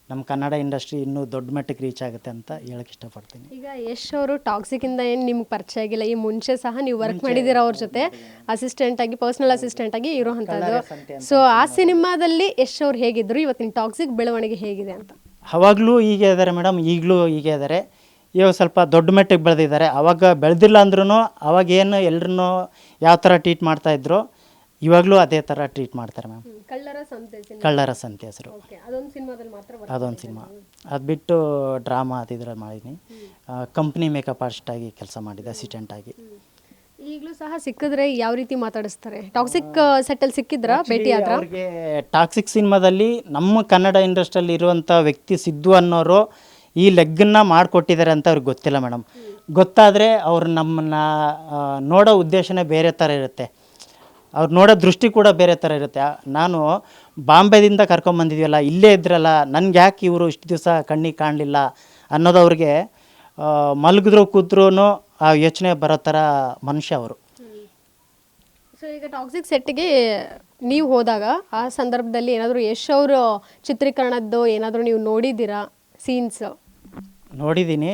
ನಮ್ಮ ಕನ್ನಡ ಇಂಡಸ್ಟ್ರಿ ಇನ್ನೂ ದೊಡ್ಡ ಮಟ್ಟಕ್ಕೆ ರೀಚ್ ಆಗುತ್ತೆ ಅಂತ ಹೇಳಕ್ಕೆ ಇಷ್ಟಪಡ್ತೀನಿ. ಈಗ ಯಶ್ ಅವರು ಟಾಕ್ಸಿಕ್ ಇಂದ ಏನು ನಿಮ್ಗೆ ಪರಿಚಯ ಆಗಿಲ್ಲ? ಈ ಮುಂಚೆ ಸಹ ನೀವು ವರ್ಕ್ ಮಾಡಿದಿರ ಅವ್ರ ಜೊತೆ? ಅಸಿಸ್ಟೆಂಟ್ ಆಗಿ ಪರ್ಸನಲ್ ಅಸಿಸ್ಟೆಂಟ್ ಆಗಿ ಇರುವಂತದ್ದು ಸೊ ಆ ಸಿನಿಮಾದಲ್ಲಿ ಯಶ್ ಅವ್ರು ಹೇಗಿದ್ರು? ಇವತ್ತಿನ ಟಾಕ್ಸಿಕ್ ಬೆಳವಣಿಗೆ ಹೇಗಿದೆ ಅಂತ. ಅವಾಗಲೂ ಹೀಗೆ ಇದ್ದಾರೆ ಮೇಡಮ್ ಈಗಲೂ ಹೀಗೆ ಇದ್ದಾರೆ ಇವಾಗ ಸ್ವಲ್ಪ ದೊಡ್ಡ ಮಟ್ಟಿಗೆ ಬೆಳೆದಿದ್ದಾರೆ. ಅವಾಗ ಬೆಳೆದಿಲ್ಲ ಅಂದ್ರೂ ಅವಾಗ ಏನು ಯಾವ ಥರ ಟ್ರೀಟ್ ಮಾಡ್ತಾಯಿದ್ರು ಇವಾಗಲೂ ಅದೇ ಥರ ಟ್ರೀಟ್ ಮಾಡ್ತಾರೆ ಮ್ಯಾಮ್ ಕಳ್ಳರ ಸಂತೆ ಕಳ್ಳರ ಸಂತೆ ಹೆಸರು. ಓಕೆ ಅದೊಂದು ಸಿನಿಮಾದಲ್ಲಿ ಮಾತ್ರ ಅದೊಂದು ಸಿನಿಮಾ. ಅದು ಬಿಟ್ಟು ಡ್ರಾಮಾ ಅದು ಇದ್ರಲ್ಲಿ ಮಾಡಿದ್ದೀನಿ ಕಂಪ್ನಿ ಮೇಕಪ್ ಆರ್ಟಿಸ್ಟ್ ಆಗಿ ಕೆಲಸ ಮಾಡಿದ್ದೆ ಅಸಿಸ್ಟೆಂಟ್ ಆಗಿ. ಈಗಲೂ ಸಹ ಸಿಕ್ಕಿದ್ರೆ ಯಾವ ರೀತಿ ಮಾತಾಡಿಸ್ತಾರೆ? ಟಾಕ್ಸಿಕ್ ಸೆಟ್ಟಲ್ಲಿ ಸಿಕ್ಕಿದ್ರ ಭೇಟಿ ಆದ್ರ? ಅವ್ರಿಗೆ ಟಾಕ್ಸಿಕ್ ಸಿನಿಮಾದಲ್ಲಿ ನಮ್ಮ ಕನ್ನಡ ಇಂಡಸ್ಟ್ರಿಯಲ್ಲಿ ಇರುವಂಥ ವ್ಯಕ್ತಿ ಸಿದ್ದು ಅನ್ನೋರು ಈ ಲೆಗ್ಗನ್ನ ಮಾಡಿಕೊಟ್ಟಿದ್ದಾರೆ ಅಂತ ಅವ್ರಿಗೆ ಗೊತ್ತಿಲ್ಲ ಮೇಡಮ್ ಗೊತ್ತಾದರೆ ಅವ್ರು ನಮ್ಮನ್ನ ಆ, ನೋಡೋ ಉದ್ದೇಶನೇ ಬೇರೆ ಥರ ಇರುತ್ತೆ. ಅವ್ರು ನೋಡೋ ದೃಷ್ಟಿ ಕೂಡ ಬೇರೆ ಥರ ಇರುತ್ತೆ. ನಾನು ಬಾಂಬೆದಿಂದ ಕರ್ಕೊಂಬಂದಿದ್ವಲ್ಲ ಇಲ್ಲೇ ಇದ್ರಲ್ಲ ನನಗೆ ಯಾಕೆ ಇವರು ಇಷ್ಟು ದಿವಸ ಕಣ್ಣಿಗೆ ಕಾಣಲಿಲ್ಲ ಅನ್ನೋದು ಅವ್ರಿಗೆ ಮಲಗಿದ್ರು ಕೂತ್ರೂ ಆ ಯೋಚನೆ ಬರೋ ಥರ ಮನುಷ್ಯ ಅವರು. ಸೊ ಈಗ ಟಾಕ್ಸಿಕ್ ಸೆಟ್ಗೆ ನೀವು ಹೋದಾಗ ಆ ಸಂದರ್ಭದಲ್ಲಿ ಏನಾದರೂ ಯಶ್ ಅವ್ರ ಚಿತ್ರೀಕರಣದ್ದು ಏನಾದರೂ ನೀವು ನೋಡಿದ್ದೀರಾ ಸೀನ್ಸ್ ನೋಡಿದ್ದೀನಿ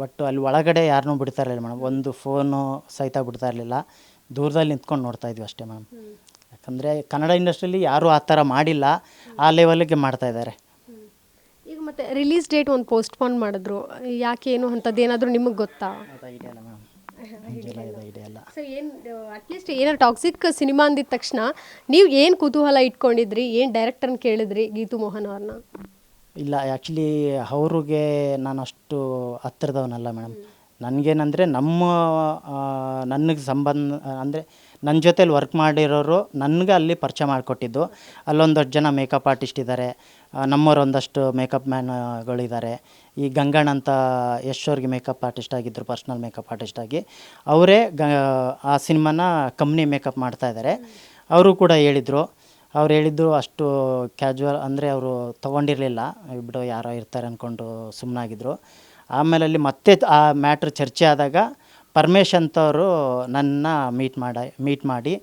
ಬಟ್ ಅಲ್ಲಿ ಒಳಗಡೆ ಯಾರನ್ನೂ ಬಿಡ್ತಾ ಇರಲಿಲ್ಲ ಮೇಡಮ್. ಒಂದು ಫೋನು ಸಹಿತ ಬಿಡ್ತಾ ಇರಲಿಲ್ಲ. ದೂರದಲ್ಲಿ ನಿಂತ್ಕೊಂಡು ನೋಡ್ತಾ ಇದ್ವಿ ಅಷ್ಟೇ ಮ್ಯಾಮ್. ಯಾಕಂದರೆ ಕನ್ನಡ ಇಂಡಸ್ಟ್ರಿಯಲ್ಲಿ ಯಾರೂ ಆ ಥರ ಮಾಡಿಲ್ಲ ಆ ಲೆವೆಲ್ಗೆ ಮಾಡ್ತಾ ಇದ್ದಾರೆ. ಈಗ ಮತ್ತೆ ರಿಲೀಸ್ ಡೇಟ್ ಒಂದು ಪೋಸ್ಟ್ಪೋನ್ ಮಾಡಿದ್ರು ಯಾಕೆ ಏನು ಅಂಥದ್ದು ಏನಾದರೂ ನಿಮಗೆ ಗೊತ್ತಾ? ಅದು ಐಡಿಯಾ ಇಲ್ಲ ಮೇಡಮ್ ಇದೆಲ್ಲ ಇದು ಐಡಿಯಾ ಇಲ್ಲ ಸೊ ಏನು ಅಟ್ಲೀಸ್ಟ್ ಏನಾರು ಟಾಕ್ಸಿಕ್ ಸಿನಿಮಾ ಅಂದಿದ ತಕ್ಷಣ ನೀವು ಏನು ಕುತೂಹಲ ಇಟ್ಕೊಂಡಿದ್ರಿ ಏನು ಡೈರೆಕ್ಟರ್ನ ಕೇಳಿದ್ರಿ ಗೀತು ಮೋಹನ್ ಅವ್ರನ್ನ? ಇಲ್ಲ ಆ್ಯಕ್ಚುಲಿ ಅವ್ರಿಗೆ ನಾನು ಅಷ್ಟು ಹತ್ತಿರದವನಲ್ಲ ಮೇಡಮ್ ನನಗೇನಂದರೆ ನಮ್ಮ ನನಗೆ ಸಂಬಂಧ, ಅಂದರೆ ನನ್ನ ಜೊತೇಲಿ ವರ್ಕ್ ಮಾಡಿರೋರು ನನಗೆ ಅಲ್ಲಿ ಪರಿಚಯ ಮಾಡಿಕೊಟ್ಟಿದ್ದು. ಅಲ್ಲೊಂದಷ್ಟು ಜನ ಮೇಕಪ್ ಆರ್ಟಿಸ್ಟ್ ಇದ್ದಾರೆ ನಮ್ಮವ್ರು ಒಂದಷ್ಟು ಮೇಕಪ್ ಮ್ಯಾನ್ಗಳಿದ್ದಾರೆ ಈ ಗಂಗಣ್ಣ ಅಂತ ಯಶ್ ಅವ್ರಿಗೆ ಮೇಕಪ್ ಆರ್ಟಿಸ್ಟ್ ಆಗಿದ್ದರು ಪರ್ಸ್ನಲ್ ಮೇಕಪ್ ಆರ್ಟಿಸ್ಟ್ ಆಗಿ. ಅವರೇ ಗ, ಆ ಸಿನಿಮಾನ ಕಂಪ್ನಿ ಮೇಕಪ್ ಮಾಡ್ತಾ ಇದ್ದಾರೆ ಅವರು ಕೂಡ ಹೇಳಿದರು. ಅವ್ರು ಹೇಳಿದ್ದು ಅಷ್ಟು ಕ್ಯಾಜುವಲ್ ಅಂದರೆ ಅವರು ತೊಗೊಂಡಿರಲಿಲ್ಲ. ಬಿಡು ಯಾರೋ ಇರ್ತಾರೆ ಅಂದ್ಕೊಂಡು ಸುಮ್ಮನಾಗಿದ್ದರು ಆಮೇಲೆ ಅಲ್ಲಿ ಮತ್ತೆ ಆ ಮ್ಯಾಟ್ರ್ ಚರ್ಚೆ ಆದಾಗ ಪರಮೇಶ್ ಅಂತವರು ನನ್ನ ಮೀಟ್ ಮಾಡ ಮೀಟ್ ಮಾಡಿ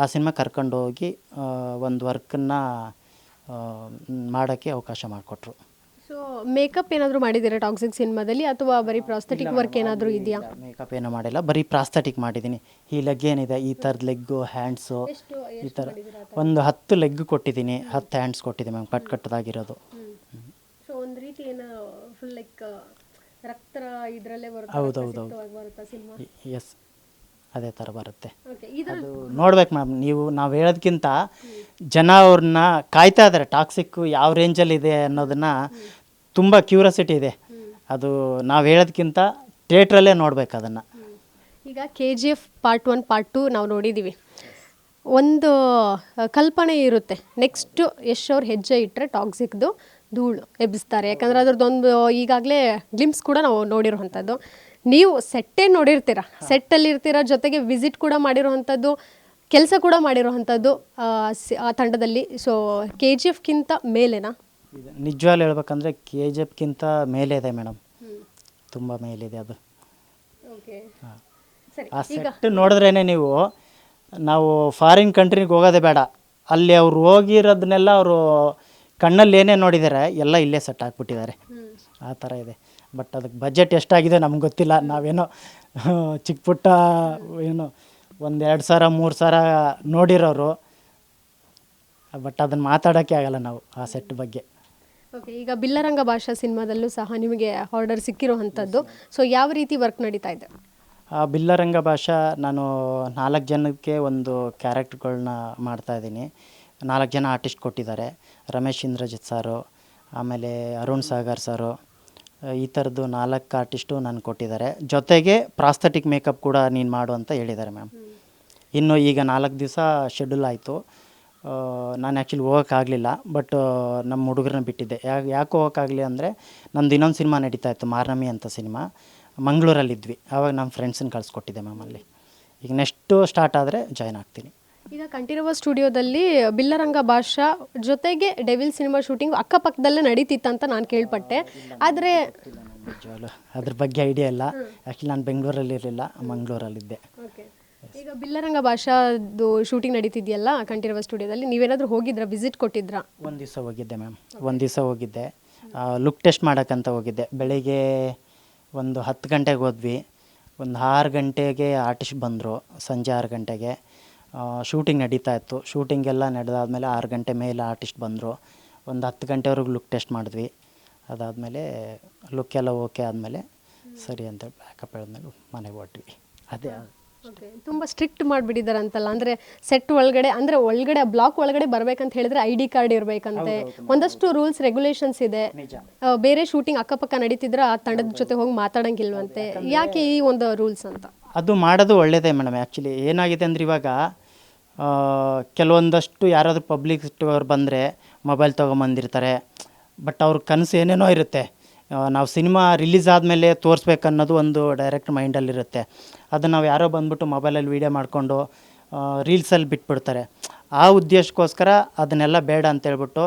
ಆ ಸಿನಿಮಾ ಕರ್ಕೊಂಡು ಹೋಗಿ ಒಂದು ವರ್ಕನ್ನು ಮಾಡೋಕ್ಕೆ ಅವಕಾಶ ಮಾಡಿಕೊಟ್ರು. ಸೊ ಮೇಕಪ್ ಏನಾದರೂ ಮಾಡಿದ್ದೀರಾ ಟಾಕ್ಸಿಕ್ ಸಿನಿಮಾದಲ್ಲಿ ಅಥವಾ ಬರೀ ಪ್ರಾಸ್ಥೆಟಿಕ್ ವರ್ಕ್ ಏನಾದರೂ ಇದೆಯಾ? ಮೇಕಪ್ ಏನೂ ಮಾಡಿಲ್ಲ ಬರೀ ಪ್ರಾಸ್ಥೆಟಿಕ್ ಮಾಡಿದ್ದೀನಿ. ಈ ಲೆಗ್ ಏನಿದೆ ಈ ಥರದ ಲೆಗ್ಗು ಹ್ಯಾಂಡ್ಸು ಈ ಥರ ಒಂದು ಹತ್ತು ಲೆಗ್ ಕೊಟ್ಟಿದ್ದೀನಿ ಹತ್ತು ಹ್ಯಾಂಡ್ಸ್ ಕೊಟ್ಟಿದ್ದೀನಿ ಮ್ಯಾಮ್ ಕಟ್ ಕಟ್ಟದಾಗಿರೋದು ಸೊ ಒಂದು ರೀತಿ ಏನು ಫುಲ್ ಲೈಕ್ ರಕ್ತ ಇದರಲ್ಲೇ ಹೌದು ಬರುತ್ತಾ ಸಿನಿಮಾ? ಎಸ್ ಅದೇ ಥರ ಬರುತ್ತೆ. ಅದು ನೋಡ್ಬೇಕು ಮ್ಯಾಮ್ ನೀವು ನಾವು ಹೇಳೋದಕ್ಕಿಂತ ಜನ ಅವ್ರನ್ನ ಕಾಯ್ತಾ ಇದ್ದಾರೆ ಟಾಕ್ಸಿಕ್ಕು ಯಾವ ರೇಂಜಲ್ಲಿ ಇದೆ ಅನ್ನೋದನ್ನ ತುಂಬ ಕ್ಯೂರಿಯಾಸಿಟಿ ಇದೆ. ಅದು ನಾವು ಹೇಳೋದಕ್ಕಿಂತ ಥಿಯೇಟ್ರಲ್ಲೇ ನೋಡ್ಬೇಕು ಅದನ್ನು. ಈಗ K G F part one part two ನಾವು ನೋಡಿದ್ದೀವಿ ಒಂದು ಕಲ್ಪನೆ ಇರುತ್ತೆ. ನೆಕ್ಸ್ಟು ಯಶ್ ಅವ್ರು ಹೆಜ್ಜೆ ಇಟ್ಟರೆ ಟಾಕ್ಸಿಕ್ದು ಧೂಳು ಎಬ್ಬಿಸ್ತಾರೆ. ಯಾಕಂದರೆ ಅದ್ರದ್ದೊಂದು ಈಗಾಗಲೇ ಗ್ಲಿಮ್ಸ್ ಕೂಡ ನಾವು ನೋಡಿರುವಂಥದ್ದು. ನೀವು ಸೆಟ್ಟೇ ನೋಡಿರ್ತೀರ? ಸೆಟ್ಟಲ್ಲಿ ಇರ್ತೀರ ಜೊತೆಗೆ ವಿಸಿಟ್ ಕೂಡ ಮಾಡಿರುವಂಥದ್ದು ಕೆಲಸ ಕೂಡ ಮಾಡಿರುವಂಥದ್ದು ಆ, ತಂಡದಲ್ಲಿ. ಸೊ ಕೆ ಜಿ ಎಫ್ಗಿಂತ ಮೇಲೆನಾ? ನಿಜವಾಗ್ಲೂ ಹೇಳ್ಬೇಕಂದ್ರೆ ಕೆ ಜಿ ಎಫ್ಗಿಂತ ಮೇಲೆ ಇದೆ ಮೇಡಮ್. ತುಂಬ ಮೇಲಿದೆ ಅದು. ಆ ಸೆಟ್ ನೋಡಿದ್ರೇನೆ ನೀವು ನಾವು ಫಾರಿನ್ ಕಂಟ್ರಿಗೆ ಹೋಗೋದೇ ಬೇಡ. ಅಲ್ಲಿ ಅವ್ರು ಹೋಗಿರೋದನ್ನೆಲ್ಲ ಅವರು ಕಣ್ಣಲ್ಲಿ ಏನೇ ನೋಡಿದ್ದಾರೆ ಎಲ್ಲ ಇಲ್ಲೇ ಸೆಟ್ ಹಾಕ್ಬಿಟ್ಟಿದ್ದಾರೆ ಆ ಥರ ಇದೆ. ಬಟ್ ಅದಕ್ಕೆ ಬಜೆಟ್ ಎಷ್ಟಾಗಿದೆ ನಮ್ಗೆ ಗೊತ್ತಿಲ್ಲ. ನಾವೇನೋ ಚಿಕ್ಕ ಪುಟ್ಟ ಏನು ಒಂದು ಎರಡು ಸಾವಿರ ಮೂರು ಸಾವಿರ ನೋಡಿರೋರು. ಬಟ್ ಅದನ್ನು ಮಾತಾಡೋಕ್ಕೆ ಆಗಲ್ಲ ನಾವು ಆ ಸೆಟ್ ಬಗ್ಗೆ. ಓಕೆ ಈಗ ಬಿಲ್ಲರಂಗ ಭಾಷಾ ಸಿನಿಮಾದಲ್ಲೂ ಸಹ ನಿಮಗೆ ಆರ್ಡರ್ ಸಿಕ್ಕಿರುವಂಥದ್ದು ಸೊ ಯಾವ ರೀತಿ ವರ್ಕ್ ನಡೀತಾ ಇದೆ? ಆ ಬಿಲ್ಲರಂಗ ಭಾಷಾ ನಾನು ನಾಲ್ಕು ಜನಕ್ಕೆ ಒಂದು ಕ್ಯಾರೆಕ್ಟರ್ಗಳನ್ನ ಮಾಡ್ತಾಯಿದ್ದೀನಿ ನಾಲ್ಕು ಜನ ಆರ್ಟಿಸ್ಟ್ ಕೊಟ್ಟಿದ್ದಾರೆ. ರಮೇಶ್ ಇಂದ್ರಜಿತ್ ಸಾರು ಆಮೇಲೆ ಅರುಣ್ ಸಾಗರ್ ಸಾರು ಈ ಥರದ್ದು ನಾಲ್ಕು ಆರ್ಟಿಸ್ಟು ನಾನು ಕೊಟ್ಟಿದ್ದಾರೆ. ಜೊತೆಗೆ ಪ್ರಾಸ್ಥೆಟಿಕ್ ಮೇಕಪ್ ಕೂಡ ನೀನು ಮಾಡು ಅಂತ ಹೇಳಿದ್ದಾರೆ ಮ್ಯಾಮ್. ಇನ್ನು ಈಗ ನಾಲ್ಕು ದಿವಸ ಶೆಡ್ಯೂಲ್ ಆಯಿತು. ನಾನು ಆ್ಯಕ್ಚುಲಿ ಹೋಗೋಕ್ಕಾಗಲಿಲ್ಲ ಬಟ್ ನಮ್ಮ ಹುಡುಗರನ್ನ ಬಿಟ್ಟಿದ್ದೆ. ಯಾಕೆ ಯಾಕೆ ಹೋಗೋಕ್ಕಾಗಲಿ ಅಂದರೆ ನಂದು ಇನ್ನೊಂದು ಸಿನಿಮಾ ನಡೀತಾ ಇತ್ತು ಮಾರ್ನಮಿ ಅಂತ ಸಿನಿಮಾ. ಮಂಗಳೂರಲ್ಲಿದ್ವಿ. ಆವಾಗ ನಮ್ಮ ಫ್ರೆಂಡ್ಸನ್ನ ಕಳಿಸ್ಕೊಟ್ಟಿದ್ದೆ ಮ್ಯಾಮ್ ಅಲ್ಲಿ. ಈಗ ನೆಕ್ಸ್ಟು ಸ್ಟಾರ್ಟ್ ಆದರೆ ಜಾಯ್ನ್ ಆಗ್ತೀನಿ. ಈಗ ಕಂಠೀರವ ಸ್ಟುಡಿಯೋದಲ್ಲಿ ಬಿಲ್ಲರಂಗ ಭಾಷಾ ಜೊತೆಗೆ ಡೆವಿಲ್ ಸಿನಿಮಾ ಶೂಟಿಂಗ್ ಅಕ್ಕಪಕ್ಕದಲ್ಲೇ ನಡೀತಿತ್ತಂತ ನಾನು ಕೇಳ್ಪಟ್ಟೆ. ಆದರೆ ನಿಜವಾಗ್ಲು ಅದ್ರ ಬಗ್ಗೆ ಐಡಿಯಾ ಇಲ್ಲ. ಆ್ಯಕ್ಚುಲಿ ನಾನು ಬೆಂಗಳೂರಲ್ಲಿ ಇರಲಿಲ್ಲ ಮಂಗಳೂರಲ್ಲಿದ್ದೆ ಈಗ ಬಿಲ್ಲರಂಗ ಭಾಷಾದು ಶೂಟಿಂಗ್ ನಡೀತಿದೆಯಲ್ಲ ಕಂಠೀರವ ಸ್ಟುಡಿಯೋದಲ್ಲಿ ನೀವೇನಾದರೂ ಹೋಗಿದ್ರಾ ವಿಸಿಟ್ ಕೊಟ್ಟಿದ್ರಾ? ಒಂದು ದಿವಸ ಹೋಗಿದ್ದೆ ಮ್ಯಾಮ್ ಒಂದು ದಿವಸ ಹೋಗಿದ್ದೆ. ಲುಕ್ ಟೆಸ್ಟ್ ಮಾಡೋಕ್ಕಂತ ಹೋಗಿದ್ದೆ. ಬೆಳಿಗ್ಗೆ ಒಂದು ಹತ್ತು ಗಂಟೆಗೆ ಹೋದ್ವಿ. ಒಂದು ಆರು ಗಂಟೆಗೆ ಆರ್ಟಿಸ್ಟ್ ಬಂದರು ಸಂಜೆ ಆರು ಗಂಟೆಗೆ. ಶೂಟಿಂಗ್ ನಡೀತಾ ಇತ್ತು. ಶೂಟಿಂಗೆಲ್ಲ ನಡೆದಾದ್ಮೇಲೆ ಆರು ಗಂಟೆ ಮೇಲೆ ಆರ್ಟಿಸ್ಟ್ ಬಂದರು. ಒಂದು ಹತ್ತು ಗಂಟೆವರೆಗೂ ಲುಕ್ ಟೆಸ್ಟ್ ಮಾಡಿದ್ವಿ. ಅದಾದಮೇಲೆ ಲುಕ್ ಎಲ್ಲ ಓಕೆ ಆದಮೇಲೆ ಸರಿ ಅಂತೇಳಿ ಬ್ಯಾಕಪ್ ಹೇಳಿದ್ಮೇಲೆ ಮನೆಗೆ ಹೊಟ್ವಿ. ಅದೇ ಓಕೆ ತುಂಬ ಸ್ಟ್ರಿಕ್ಟ್ ಮಾಡಿಬಿಟ್ಟಿದ್ದಾರೆ ಅಂತಲ್ಲ ಅಂದರೆ ಸೆಟ್ ಒಳಗಡೆ ಅಂದರೆ ಒಳಗಡೆ ಬ್ಲಾಕ್ ಒಳಗಡೆ ಬರಬೇಕಂತ ಹೇಳಿದ್ರೆ ಐ ಡಿ ಕಾರ್ಡ್ ಇರಬೇಕಂತೆ. ಒಂದಷ್ಟು ರೂಲ್ಸ್ ರೆಗ್ಯುಲೇಷನ್ಸ್ ಇದೆ. ಬೇರೆ ಶೂಟಿಂಗ್ ಅಕ್ಕಪಕ್ಕ ನಡೀತಿದ್ರೆ ಆ ತಂಡದ ಜೊತೆ ಹೋಗಿ ಮಾತಾಡಂಗಿಲ್ವಂತೆ. ಯಾಕೆ ಈ ಒಂದು ರೂಲ್ಸ್ ಅಂತ? ಅದು ಮಾಡೋದು ಒಳ್ಳೆಯದೇ ಮೇಡಮ್. ಆ್ಯಕ್ಚುಲಿ ಏನಾಗಿದೆ ಅಂದರೆ ಇವಾಗ ಕೆಲವೊಂದಷ್ಟು ಯಾರಾದರೂ ಪಬ್ಲಿಕ್ ಅವ್ರು ಬಂದರೆ ಮೊಬೈಲ್ ತೊಗೊಂಬಂದಿರ್ತಾರೆ. ಬಟ್ ಅವ್ರ ಕನಸು ಏನೇನೋ ಇರುತ್ತೆ. ನಾವು ಸಿನಿಮಾ ರಿಲೀಸ್ ಆದಮೇಲೆ ತೋರಿಸ್ಬೇಕನ್ನೋದು ಒಂದು ಡೈರೆಕ್ಟ್ ಮೈಂಡಲ್ಲಿರುತ್ತೆ ಅದನ್ನು ನಾವು ಯಾರೋ ಬಂದ್ಬಿಟ್ಟು ಮೊಬೈಲಲ್ಲಿ ವೀಡಿಯೋ ಮಾಡಿಕೊಂಡು ರೀಲ್ಸಲ್ಲಿ ಬಿಟ್ಬಿಡ್ತಾರೆ. ಆ ಉದ್ದೇಶಕ್ಕೋಸ್ಕರ ಅದನ್ನೆಲ್ಲ ಬೇಡ ಅಂತೇಳ್ಬಿಟ್ಟು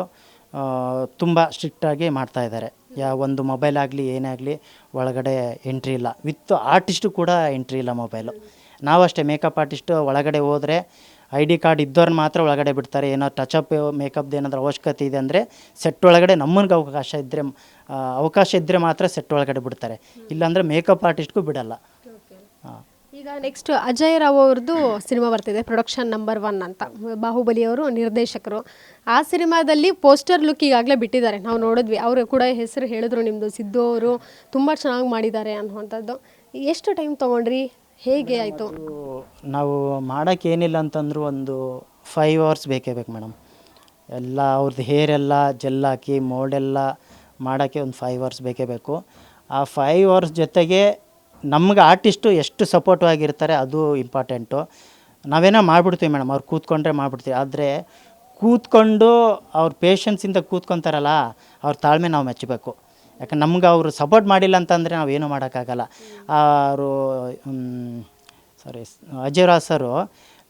ತುಂಬ ಸ್ಟ್ರಿಕ್ಟಾಗಿ ಮಾಡ್ತಾಯಿದ್ದಾರೆ ಯಾ, ಒಂದು ಮೊಬೈಲ್ ಆಗಲಿ, ಏನೇ ಆಗಲಿ, ಒಳಗಡೆ ಎಂಟ್ರಿ ಇಲ್ಲ. ವಿತ್ ಆರ್ಟಿಸ್ಟು ಕೂಡ ಎಂಟ್ರಿ ಇಲ್ಲ ಮೊಬೈಲು ನಾವಷ್ಟೇ ಮೇಕಪ್ ಆರ್ಟಿಸ್ಟು ಒಳಗಡೆ ಹೋದರೆ ಐ ಡಿ ಕಾರ್ಡ್ ಇದ್ದವ್ರನ್ನ ಮಾತ್ರ ಒಳಗಡೆ ಬಿಡ್ತಾರೆ. ಏನೋ ಟಚಪ್ ಮೇಕಪ್ದು ಏನಾದರೂ ಅವಶ್ಯಕತೆ ಇದೆ ಅಂದರೆ ಸೆಟ್ ಒಳಗಡೆ ನಮ್ಮನಿಗೆ ಅವಕಾಶ ಇದ್ದರೆ ಅವಕಾಶ ಇದ್ದರೆ ಮಾತ್ರ ಸೆಟ್ ಒಳಗಡೆ ಬಿಡ್ತಾರೆ. ಇಲ್ಲಾಂದರೆ ಮೇಕಪ್ ಆರ್ಟಿಸ್ಟ್ಗೂ ಬಿಡಲ್ಲ. ಹಾಂ. ಈಗ ನೆಕ್ಸ್ಟ್ ಅಜಯ್ ರಾವ್ ಅವ್ರದ್ದು ಸಿನಿಮಾ ಬರ್ತಿದೆ ಪ್ರೊಡಕ್ಷನ್ ನಂಬರ್ ಒನ್ ಅಂತ. ಬಾಹುಬಲಿ ಅವರು ನಿರ್ದೇಶಕರು. ಆ ಸಿನಿಮಾದಲ್ಲಿ ಪೋಸ್ಟರ್ ಲುಕ್ ಈಗಾಗಲೇ ಬಿಟ್ಟಿದ್ದಾರೆ. ನಾವು ನೋಡಿದ್ವಿ. ಅವರು ಕೂಡ ಹೆಸರು ಹೇಳಿದ್ರು ನಿಮ್ಮದು ಸಿದ್ದು ಅವರು ತುಂಬ ಚೆನ್ನಾಗಿ ಮಾಡಿದ್ದಾರೆ ಅನ್ನುವಂಥದ್ದು. ಎಷ್ಟು ಟೈಮ್ ತೊಗೊಂಡ್ರಿ? ಹೇಗೆ ಆಯಿತು? ನಾವು ಮಾಡೋಕ್ಕೆ ಏನಿಲ್ಲ ಅಂತಂದ್ರು ಒಂದು ಫೈವ್ ಅವರ್ಸ್ ಬೇಕೇ ಬೇಕು ಮೇಡಮ್. ಎಲ್ಲ ಅವ್ರದ್ದು ಹೇರ್ ಎಲ್ಲ ಜೆಲ್ ಹಾಕಿ ಮೋಡೆಲ್ಲ ಮಾಡೋಕ್ಕೆ ಒಂದು ಫೈವ್ ಅವರ್ಸ್ ಬೇಕೇ ಬೇಕು. ಆ ಫೈವ್ ಅವರ್ಸ್ ಜೊತೆಗೆ ನಮ್ಗೆ ಆರ್ಟಿಸ್ಟು ಎಷ್ಟು ಸಪೋರ್ಟಿವ್ ಆಗಿರ್ತಾರೆ ಅದು ಇಂಪಾರ್ಟೆಂಟು ನಾವೇನೋ ಮಾಡಿಬಿಡ್ತೀವಿ ಮೇಡಮ್ ಅವ್ರು ಕೂತ್ಕೊಂಡ್ರೆ ಮಾಡಿಬಿಡ್ತೀವಿ. ಆದರೆ ಕೂತ್ಕೊಂಡು ಅವ್ರ ಪೇಷನ್ಸಿಂದ ಕೂತ್ಕೊತಾರಲ್ಲ ಅವ್ರ ತಾಳ್ಮೆ ನಾವು ಮೆಚ್ಚಬೇಕು. ಯಾಕಂದ್ರೆ ನಮ್ಗೆ ಅವರು ಸಪೋರ್ಟ್ ಮಾಡಿಲ್ಲ ಅಂತಂದರೆ ನಾವೇನು ಮಾಡೋಕ್ಕಾಗಲ್ಲ. ಅವರು ಸಾರಿ ಅಜಯ್ ಸರು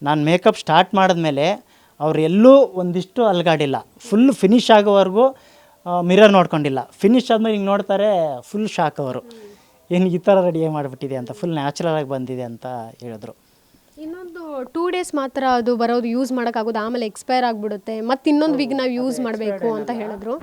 ನಾನು ಮೇಕಪ್ ಸ್ಟಾರ್ಟ್ ಮಾಡಿದ್ಮೇಲೆ ಅವ್ರು ಎಲ್ಲೂ ಒಂದಿಷ್ಟು ಅಲ್ಗಾಡಿಲ್ಲ. ಫುಲ್ ಫಿನಿಶ್ ಆಗೋವರೆಗೂ ಮಿರರ್ ನೋಡ್ಕೊಂಡಿಲ್ಲ. ಫಿನಿಶ್ ಆದ್ಮೇಲೆ ಹಿಂಗೆ ನೋಡ್ತಾರೆ ಫುಲ್ ಶಾಕ್ ಅವರು. ಏನು ಈ ಥರ ರೆಡಿ ಮಾಡಿಬಿಟ್ಟಿದೆ ಅಂತ ಫುಲ್ ನ್ಯಾಚುರಲ್ ಆಗಿ ಬಂದಿದೆ ಅಂತ ಹೇಳಿದ್ರು. ಇನ್ನೊಂದು ಟೂ ಡೇಸ್ ಮಾತ್ರ ಅದು ಬರೋದು ಯೂಸ್ ಮಾಡೋಕ್ಕಾಗೋದು ಆಮೇಲೆ ಎಕ್ಸ್ಪೈರ್ ಆಗಿಬಿಡುತ್ತೆ. ಮತ್ತು ಇನ್ನೊಂದು ವೀಕ್ ನಾವು ಯೂಸ್ ಮಾಡಬೇಕು ಅಂತ ಹೇಳಿದ್ರು.